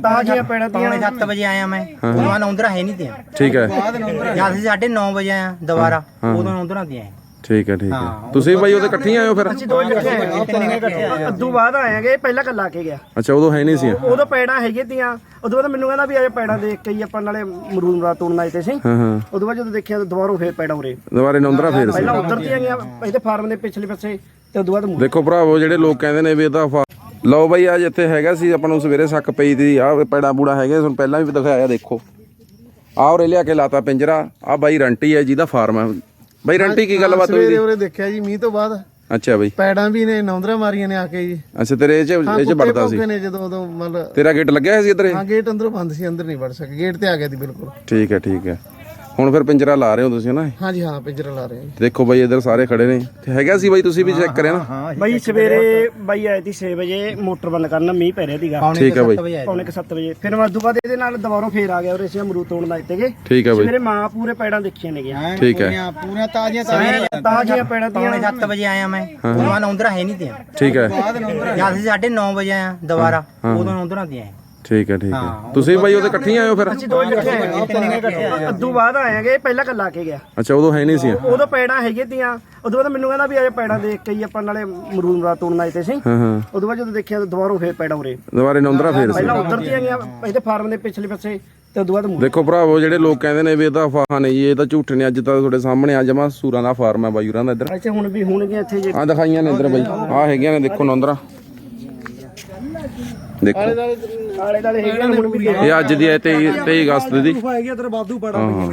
ਤਾਜ਼ੀਆਂ ਪੈਣਾ ਪੌਣੇ 7 ਵਜੇ ਆਇਆ ਮੈਂ। ਉਦੋਂ ਨੌਂਦਰਾ ਹੈ ਨਹੀਂ ਤੇ ਠੀਕ ਹੈ। ਜਦ ਅਸੀਂ 9:30 ਵਜੇ ਆਇਆ ਦੁਬਾਰਾ। ਉਦੋਂ ਨੌਂਦਰਾ ਤੇ ਆਏ ਠੀਕ ਹੈ ਠੀਕ ਹੈ। ਹਾਂ। ਤੁਸੀਂ ਬਾਈ ਉਹਦੇ ਇਕੱਠੇ ਆਏ ਹੋ ਫਿਰ? ਅਸੀਂ ਦੋ ਇਕੱਠੇ ਆਏ ਅੱਧੂ ਬਾਅਦ ਆਏਗੇ ਪਹਿਲਾਂ ਕੱਲਾ ਕੇ ਗਿਆ। ਅੱਛਾ ਉਦੋਂ ਹੈ ਨਹੀਂ ਸੀ। ਉਦੋਂ ਪੈੜਾਂ ਹੈਗੇ ਤੀਆਂ। ਉਦੋਂ ਬਾਅਦ ਮੈਨੂੰ ਕਹਿੰਦਾ ਵੀ ਆਏ ਪੈੜਾਂ ਦੇਖ ਕੇ ਹੀ ਆਪਾਂ ਨਾਲੇ ਮਰੂਦ ਮਰਾ ਤੋੜਨ ਆਏ ਤੇ ਸੀ। ਹਾਂ ਹਾਂ। ਉਦੋਂ ਬਾਅਦ ਜਦੋਂ ਦੇਖਿਆ ਤਾਂ ਦੁਬਾਰਾ ਫੇਰ ਪੈੜਾਂ ਉਰੇ। ਦੁਬਾਰੇ ਨੌਂਦਰਾ ਫੇਰ ਸੀ। ਪਹਿਲਾਂ ਉਧਰ ਦੀਆਂ ਗਈਆਂ ਇਹਦੇ ਫਾਰਮ ਦੇ ਪਿਛਲੇ ਪਾਸੇ ਤੇ ਉਦੋਂ ਬਾਅਦ। ਦੇਖੋ ਭਰਾਵੋ ਜਿਹੜੇ ਲੋਕ ਕਹਿੰਦੇ ਨੇ ਵੀ ਇਹਦਾ ਫਾ- ਲਓ ਬਾਈ ਅੱਜ ਇੱਥੇ ਹੈਗਾ ਸੀ ਆਪਾਂ ਨੂੰ ਸਵੇਰੇ ਸੱਕ ਪਈ ਦੀ ਆ ਪੈੜਾ ਬੂੜਾ ਹੈਗੇ ਤੁਹਾਨੂੰ ਪਹਿਲਾਂ ਵੀ ਦਿਖਾਇਆ ਦੇਖੋ। ਆਹ ਉਰੇ ਲਿਆ ਕੇ ਲਾਤਾ ਪਿੰਜਰਾ। ਆ ਬਾਈ ਰੰਟੀ ਹੈ ਜਿਹਦਾ ਫਾਰਮ ਹੈ। ਬਾਈ ਰੰਟੀ ਕੀ ਗੱਲਬਾਤ ਹੋਈ ਸਵੇਰੇ ਦੀ ਉਰੇ ਦੇਖਿਆ ਜੀ ਮੀਂਹ ਤੋਂ ਬਾਅਦ। ਅੱਛਾ ਬਾਈ। ਪੈੜਾਂ ਵੀ ਨੇ ਨੌਂਦਰਾ ਮਾਰੀਆਂ ਨੇ ਆ ਕੇ ਜੀ। ਅੱਛਾ ਤੇਰੇ ਇਹ ਚ ਇਹ ਚ ਵੜਦਾ ਸੀ। ਨੇ ਜਦੋਂ ਉਦੋਂ ਮਤਲਬ ਤੇਰਾ ਗੇਟ ਲੱਗਿਆ ਹੋਇਆ ਸੀ ਇੱਧਰ? ਹਾਂ ਗੇਟ ਅੰਦਰੋਂ ਬੰਦ ਸੀ ਅੰਦਰ ਨਹੀਂ ਵੜ ਸਕੇ। ਗੇਟ ਤੇ ਆ ਗਿਆ ਸੀ ਬਿਲਕੁਲ। ਠੀਕ ਹੈ ਠੀਕ ਹੈ। ਹੁਣ ਫਿਰ ਪਿੰਜਰਾ ਲਾ ਰਹੇ ਹੋ ਤੁਸੀਂ ਨਾ ਹਾਂਜੀ ਹਾਂ ਪਿੰਜਰਾ ਲਾ ਰਹੇ ਹਾਂ ਜੀ। ਦੇਖੋ ਬਾਈ ਇੱਧਰ ਸਾਰੇ ਖੜੇ ਨੇ। ਤੇ ਹੈਗਾ ਸੀ ਬਾਈ ਤੁਸੀਂ ਵੀ ਚੈੱਕ ਕਰਿਆ ਨਾ? ਬਾਈ ਸਵੇਰੇ ਬਾਈ ਆਏ ਸੀ 6 ਵਜੇ ਮੋਟਰ ਬੰਦ ਕਰਨ ਮੀਂਹ ਪੈ ਰਿਹਾ ਸੀਗਾ। ਠੀਕ ਹੈ ਬਾਈ। ਵਜੇ ਆਏ ਪੌਣੇ 7 ਵਜੇ। ਫਿਰ ਉਦੋਂ ਬਾਅਦ ਇਹਦੇ ਨਾਲ ਦੁਬਾਰਾ ਫੇਰ ਆ ਗਿਆ ਉਰੇ ਅਸੀਂ ਅਮਰੂਦ ਤੋੜਨ ਆਏ ਤੇਗੇ ਠੀਕ ਹੈ ਬਾਈ। ਮੇਰੇ ਮਾਂ ਪੂਰੇ ਪੈੜਾਂ ਦੇਖੀਆਂ ਨੇਗੀਆਂ। ਠੀਕ ਹੈ ਪੂਰੀਆਂ ਤਾਜ਼ੀਆਂ ਤਾਜ਼ੀਆਂ ਪੈੜਾਂ ਪੌਣੇ ਦੀਆਂ 7 ਵਜੇ ਆਇਆ ਮੈਂ। ਉਦੋਂ ਨੌਂਦਰਾ ਹੈ ਨਹੀਂ ਤੇ। ਠੀਕ ਹੈ ਜਦ ਅਸੀਂ 9:30 ਵਜੇ ਆਇਆ ਦੁਬਾਰਾ ਉਦੋਂ ਨੌਂਦਰਾ ਤੇ ਆਏ। ਠੀਕ ਹੈ ਠੀਕ ਹੈ। ਤੁਸੀਂ ਬਾਈ ਉਹਦੇ ਇਕੱਠੇ ਆਏ ਹੋ ਫਿਰ? ਅਸੀਂ ਦੋ ਇਕੱਠੇ ਆਏ ਅੱਧੂ ਬਾਅਦ ਆਏਗੇ ਪਹਿਲਾਂ ਕੱਲਾ ਕੇ ਗਿਆ। ਅੱਛਾ ਉਦੋਂ ਹੈ ਨਹੀਂ ਸੀ। ਉਦੋਂ ਪੈੜਾਂ ਹੈਗੇ ਤੀਆਂ। ਉਦੋਂ ਬਾਅਦ ਮੈਨੂੰ ਕਹਿੰਦਾ ਵੀ ਆਏ ਪੈੜਾਂ ਦੇਖ ਕੇ ਹੀ ਆਪਾਂ ਨਾਲੇ ਮਰੂਦ ਮਰਾ ਤੋੜਨ ਆਏ ਤੇ ਸੀ। ਹਾਂ ਹਾਂ। ਉਦੋਂ ਬਾਅਦ ਜਦੋਂ ਦੇਖਿਆ ਤਾਂ ਦੁਬਾਰਾ ਫੇਰ ਪੈੜਾਂ ਉਰੇ। ਦੁਬਾਰੇ ਨੌਂਦਰਾ ਫੇਰ ਸੀ। ਪਹਿਲਾਂ ਉਧਰ ਦੀਆਂ ਗਈਆਂ ਇਹਦੇ ਫਾਰਮ ਦੇ ਪਿਛਲੇ ਪਾਸੇ ਤੇ ਉਦੋਂ ਬਾਅਦ ਮੂਹਰੇ। ਦੇਖੋ ਭਰਾਵੋ ਜਿਹੜੇ ਲੋਕ ਕਹਿੰਦੇ ਨੇ ਵੀ ਇਹਦਾ ਫਾਹਾ ਨਹੀਂ ਜੀ, ਇਹ ਤਾਂ ਝੂਠ ਨੇ ਅੱਜ ਤਾਂ ਤੁਹਾਡੇ ਸਾਹਮਣੇ ਆ ਜਮਾ ਸੂਰਾਂ ਦਾ ਫਾਰਮ ਹੈ ਬਾਈੂਰਾਂ ਦਾ ਇੱਧਰ। ਇੱਥੇ ਹੁਣ ਵੀ ਹੋਣਗੇ ਇੱਥੇ ਜੇ ਆ ਦਿਖਾਈਆਂ ਨੇ ਇੱਧਰ ਬਾਈ। ਆ ਹੈਗੀਆਂ ਨੇ ਦੇਖੋ ਨੌਂਦਰਾ ਦੇਖੋ। ਆਲੇ ਦਾਲੇ ਹੈਗੇ ਨੇ ਹੁਣ ਵੀ ਦੇਖ। ਇਹ ਅੱਜ ਦੀ ਹੈ 23 23 ਅਗਸਤ ਦੀ। ਹੈਗੇ ਤੇਰੇ ਬਾਦੂ ਪੜਾ ਹਾਂ।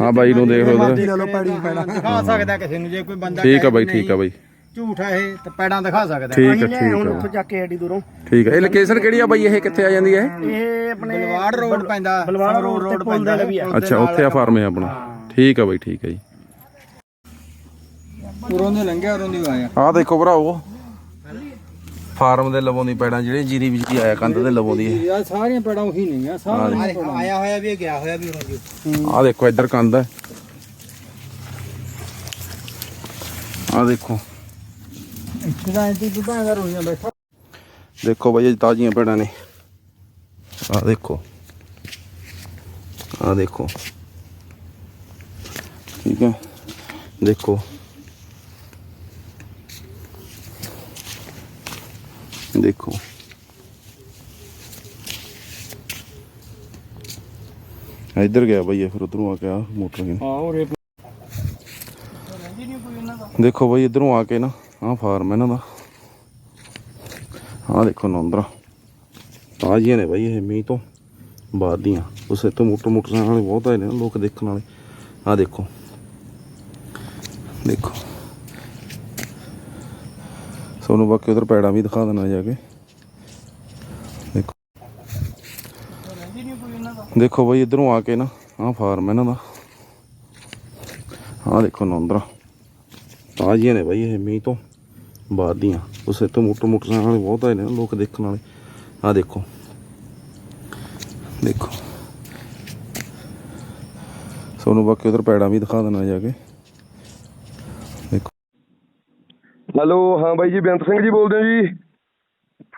ਹਾਂ ਬਾਈ ਨੂੰ ਦੇਖ ਲਓ ਇੱਧਰ ਲੋ ਪੜੀ ਪੈਣਾ ਦਿਖਾ ਸਕਦਾ ਕਿਸੇ ਨੂੰ ਜੇ ਕੋਈ ਬੰਦਾ ਠੀਕ ਹੈ ਬਾਈ ਠੀਕ ਹੈ ਬਾਈ। ਝੂਠ ਹੈ ਇਹ ਤਾਂ ਪੈੜਾਂ ਦਿਖਾ ਸਕਦਾ ਠੀਕ ਅਸੀਂ ਠੀਕ ਹੁਣ ਉੱਥੋਂ ਚੱਕ ਕੇ ਐਡੀ ਦੂਰੋਂ ਠੀਕ ਹੈ ਇਹ ਲੋਕੇਸ਼ਨ ਕਿਹੜੀ ਆ ਬਾਈ? ਇਹ ਕਿੱਥੇ ਆ ਜਾਂਦੀ ਹੈ ਇਹ? ਆਪਣੇ ਬਲਵਾੜ ਰੋਡ ਪੈਂਦਾ ਬਲਵਾੜਾ ਰੋਡ ਤੇ ਪੁੱਲ ਦੇ ਲਵੀ ਆ ਅੱਛਾ ਉੱਥੇ ਆ ਫਾਰਮ ਹੈ ਆਪਣਾ। ਠੀਕ ਹੈ ਬਾਈ ਠੀਕ ਹੈ ਜੀ। ਉਰੋਂ ਦੇ ਲੰਘਿਆ ਉਰੋਂ ਦੀ ਆਇਆ। ਆਹ ਦੇਖੋ ਭਰਾਓ ਫਾਰਮ ਦੇ ਲਵੋਂ ਦੀ ਪੈੜਾਂ ਜਿਹੜੇ ਜੀਰੀ ਬਿਜਲੀ ਆਇਆ ਕੰਧ ਦੇ ਲਵੋਂ ਦੀ ਇਹ। ਯਾਰ ਸਾਰੀਆਂ ਪੈੜਾਂ ਉਹੀ ਨਹੀਂ ਆ ਸਾਰੀਆਂ ਆਇਆ ਹੋਇਆ ਵੀ ਗਿਆ ਹੋਇਆ ਵੀ ਉਰੋਂ ਜੀ। ਆਹ ਦੇਖੋ ਇੱਧਰ ਕੰਧ। ਹੈ ਆਹ ਦੇਖੋ। ਇੱਥੇ ਦਾ ਇੰਤੀ ਦੁਕਾਨ ਦਾ ਰੋਈਆਂ ਬੈਠਾ। ਦੇਖੋ ਬਾਈ ਇਹ ਤਾਜ਼ੀਆਂ ਪੈੜਾਂ ਨੇ। ਆਹ ਦੇਖੋ। ਆਹ ਦੇਖੋ। ਠੀਕ ਹੈ। ਦੇਖੋ। ਦੇਖੋ ਇੱਧਰ ਗਿਆ ਬਾਈ ਇਹ ਫਿਰ ਉਧਰੋਂ ਆ ਕੇ ਆ ਮੋਟਰ ਗਿਆ ਹਾਂ ਉਰੇ ਦੇਖੋ ਬਾਈ ਇਧਰੋਂ ਆ ਕੇ ਨਾ ਆਹ ਫਾਰਮ ਇਹਨਾਂ ਦਾ ਆਹ ਦੇਖੋ ਨੌਂਦਰਾ ਤਾਜ਼ੀਆਂ ਨੇ ਬਾਈ ਇਹ ਮੀਂਹ ਤੋਂ ਬਾਅਦ ਦੀਆਂ ਉਸੇ ਤੋਂ ਮੋਟਰ ਮੋਟਰਸਾਈਕਲ ਵਾਲੇ ਬਹੁਤ ਆਏ ਨੇ ਲੋਕ ਦੇਖਣ ਵਾਲੇ ਆਹ ਦੇਖੋ ਦੇਖੋ ਤੁਹਾਨੂੰ ਬਾਕੀ ਉਧਰ ਪੈੜਾਂ ਵੀ ਦਿਖਾ ਦੇਣਾ ਜਾ ਕੇ। ਦੇਖੋ। ਦੇਖੋ ਬਾਈ, ਇਧਰੋਂ ਆ ਕੇ ਨਾ, ਆਹ ਫਾਰਮ ਇਹਨਾਂ ਦਾ। ਆਹ ਦੇਖੋ ਨੌਂਦਰਾ। ਤਾਜ਼ੀਆਂ ਨੇ ਬਾਈ ਇਹ ਮੀਂਹ ਤੋਂ, ਬਾਅਦ ਦੀਆਂ। ਉਸੇ ਤੋਂ ਮੋਟਰ ਮੋਟਰਸਾਈਕਲ ਵਾਲੇ ਬਹੁਤ ਆਏ ਨੇ ਲੋਕ ਦੇਖਣ ਵਾਲੇ। ਆਹ ਦੇਖੋ। ਦੇਖੋ। ਤੁਹਾਨੂੰ ਬਾਕੀ ਉਧਰ ਪੈੜਾਂ ਵੀ ਦਿਖਾ ਦੇਣਾ ਜਾ ਕੇ ਦੇਖੋ ਹੈਲੋ ਹਾਂ ਬਾਈ ਜੀ ਬੇਅੰਤ ਸਿੰਘ ਜੀ ਬੋਲਦੇ ਹੋ ਜੀ?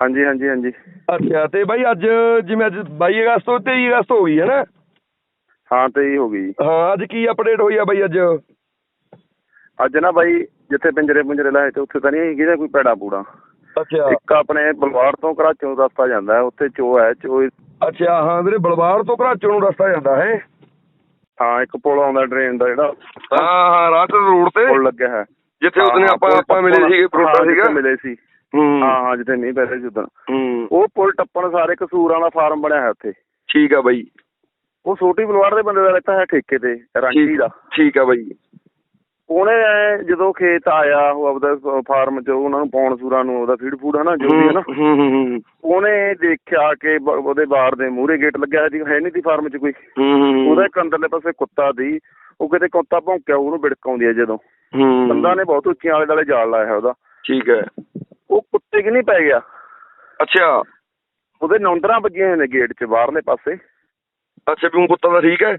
ਹਾਂਜੀ ਹਾਂਜੀ ਹਾਂਜੀ। ਅੱਛਾ ਤੇ ਬਾਈ ਅੱਜ ਜਿਵੇਂ ਅੱਜ 22 ਅਗਸਤ ਤੋਂ 23 ਅਗਸਤ ਹੋ ਗਈ ਹੈ ਨਾ? ਹਾਂ ਤੇ ਹੀ ਹੋ ਗਈ। ਹਾਂ ਅੱਜ ਕੀ ਅਪਡੇਟ ਹੋਈ ਆ ਬਾਈ ਅੱਜ? ਅੱਜ ਨਾ ਬਾਈ ਜਿੱਥੇ ਪਿੰਜਰੇ ਪੁੰਜਰੇ ਲਾਏ ਤੇ ਉੱਥੇ ਤਾਂ ਨਹੀਂ ਹੈਗੀ ਨਾ ਕੋਈ ਪੈੜਾ ਪੂੜਾ। ਅੱਛਾ। ਇੱਕ ਆਪਣੇ ਬਲਵਾੜ ਤੋਂ ਘਰਾਚੋਂ ਰਸਤਾ ਜਾਂਦਾ ਉੱਥੇ ਚੋ ਹੈ ਚੋ ਅੱਛਾ ਹਾਂ ਵੀਰੇ ਬਲਵਾੜ ਤੋਂ ਘਰਾਚੋਂ ਨੂੰ ਰਸਤਾ ਜਾਂਦਾ ਹੈ? ਹਾਂ ਇੱਕ ਪੁਲ ਆਉਂਦਾ ਡਰੇਨ ਦਾ ਜਿਹੜਾ। ਹਾਂ ਹਾਂ ਰਾਤ ਰੋਡ ਤੇ। ਪੁਲ ਲੱਗਿਆ ਹੈ। ਜਿੱਥੇ ਉਹਨੇ ਆਪਾਂ ਆਪਾਂ ਮਿਲੇ ਸੀਗੇ ਜਿੱਥੇ ਸੀਗਾ। ਮਿਲੇ ਸੀ। ਹੂੰ। ਹਾਂ ਜਿੱਥੇ ਨਹੀਂ ਪੈ ਰਹੇ ਸੀ ਉਦੋਂ ਉਹ ਪੁਲ ਟੱਪਣ ਸਾਰੇ ਕਸੂਰਾਂ ਦਾ ਫਾਰਮ ਬਣਿਆ ਹੈ ਉੱਥੇ। ਠੀਕ ਆ ਬਾਈ। ਉਹ ਛੋਟੀ ਬਲਵਾੜ ਦੇ ਬੰਦੇ ਦਾ ਲੈਤਾ ਹੈ ਠੇਕੇ ਤੇ ਰਾਂਚੀ ਦਾ। ਠੀਕ ਆ ਬਾਈ। ਉਹਨੇ ਜਦੋਂ ਖੇਤ ਆਇਆ ਉਹ ਆਪਦਾ ਫਾਰਮ ਚ ਉਹਨਾਂ ਨੂੰ ਪਾਉਣ ਸੂਰਾਂ ਨੂੰ ਉਹਦਾ ਫੀਡ ਫੂਡ ਹੈ ਨਾ ਜੋ ਵੀ ਹੈ ਨਾ। ਹੂੰ ਹੂੰ ਹੂੰ। ਉਹਨੇ ਦੇਖਿਆ ਕਿ ਉਹਦੇ ਬਾਰ ਦੇ ਮੂਹਰੇ ਗੇਟ ਲੱਗਿਆ ਹੋਇਆ ਸੀ ਹੈ ਨਹੀਂ ਸੀ ਫਾਰਮ 'ਚ ਕੋਈ। ਉਹਦੇ ਇੱਕ ਅੰਦਰਲੇ ਪਾਸੇ ਕੁੱਤਾ ਦੀ ਉਹ ਕਿਤੇ ਕੁੱਤਾ ਭੌਂਕਿਆ ਉਹਨੂੰ ਬਿੜਕ ਆਉਂਦੀ ਹੈ ਜਦੋਂ। ਬੰਦਾ ਨੇ ਬਹੁਤ ਉੱਚੀਆਂ ਆਲੇ ਦੁਆਲੇ ਜਾਲ ਲਾਇਆ ਹੈ ਉਹਦਾ। ਠੀਕ ਹੈ। ਉਹ ਕੁੱਤੇ ਕਿ ਨਹੀਂ ਪੈ ਗਿਆ? ਅੱਛਾ। ਉਹਦੇ ਨੌਂਦਰਾਂ ਵੱਜੀਆਂ ਹੋਏ ਨੇ ਗੇਟ 'ਚ ਬਾਹਰਲੇ ਪਾਸੇ। ਅੱਛਾ ਵੀ ਊਂ ਕੁੱਤਾ ਦਾ ਠੀਕ ਹੈ?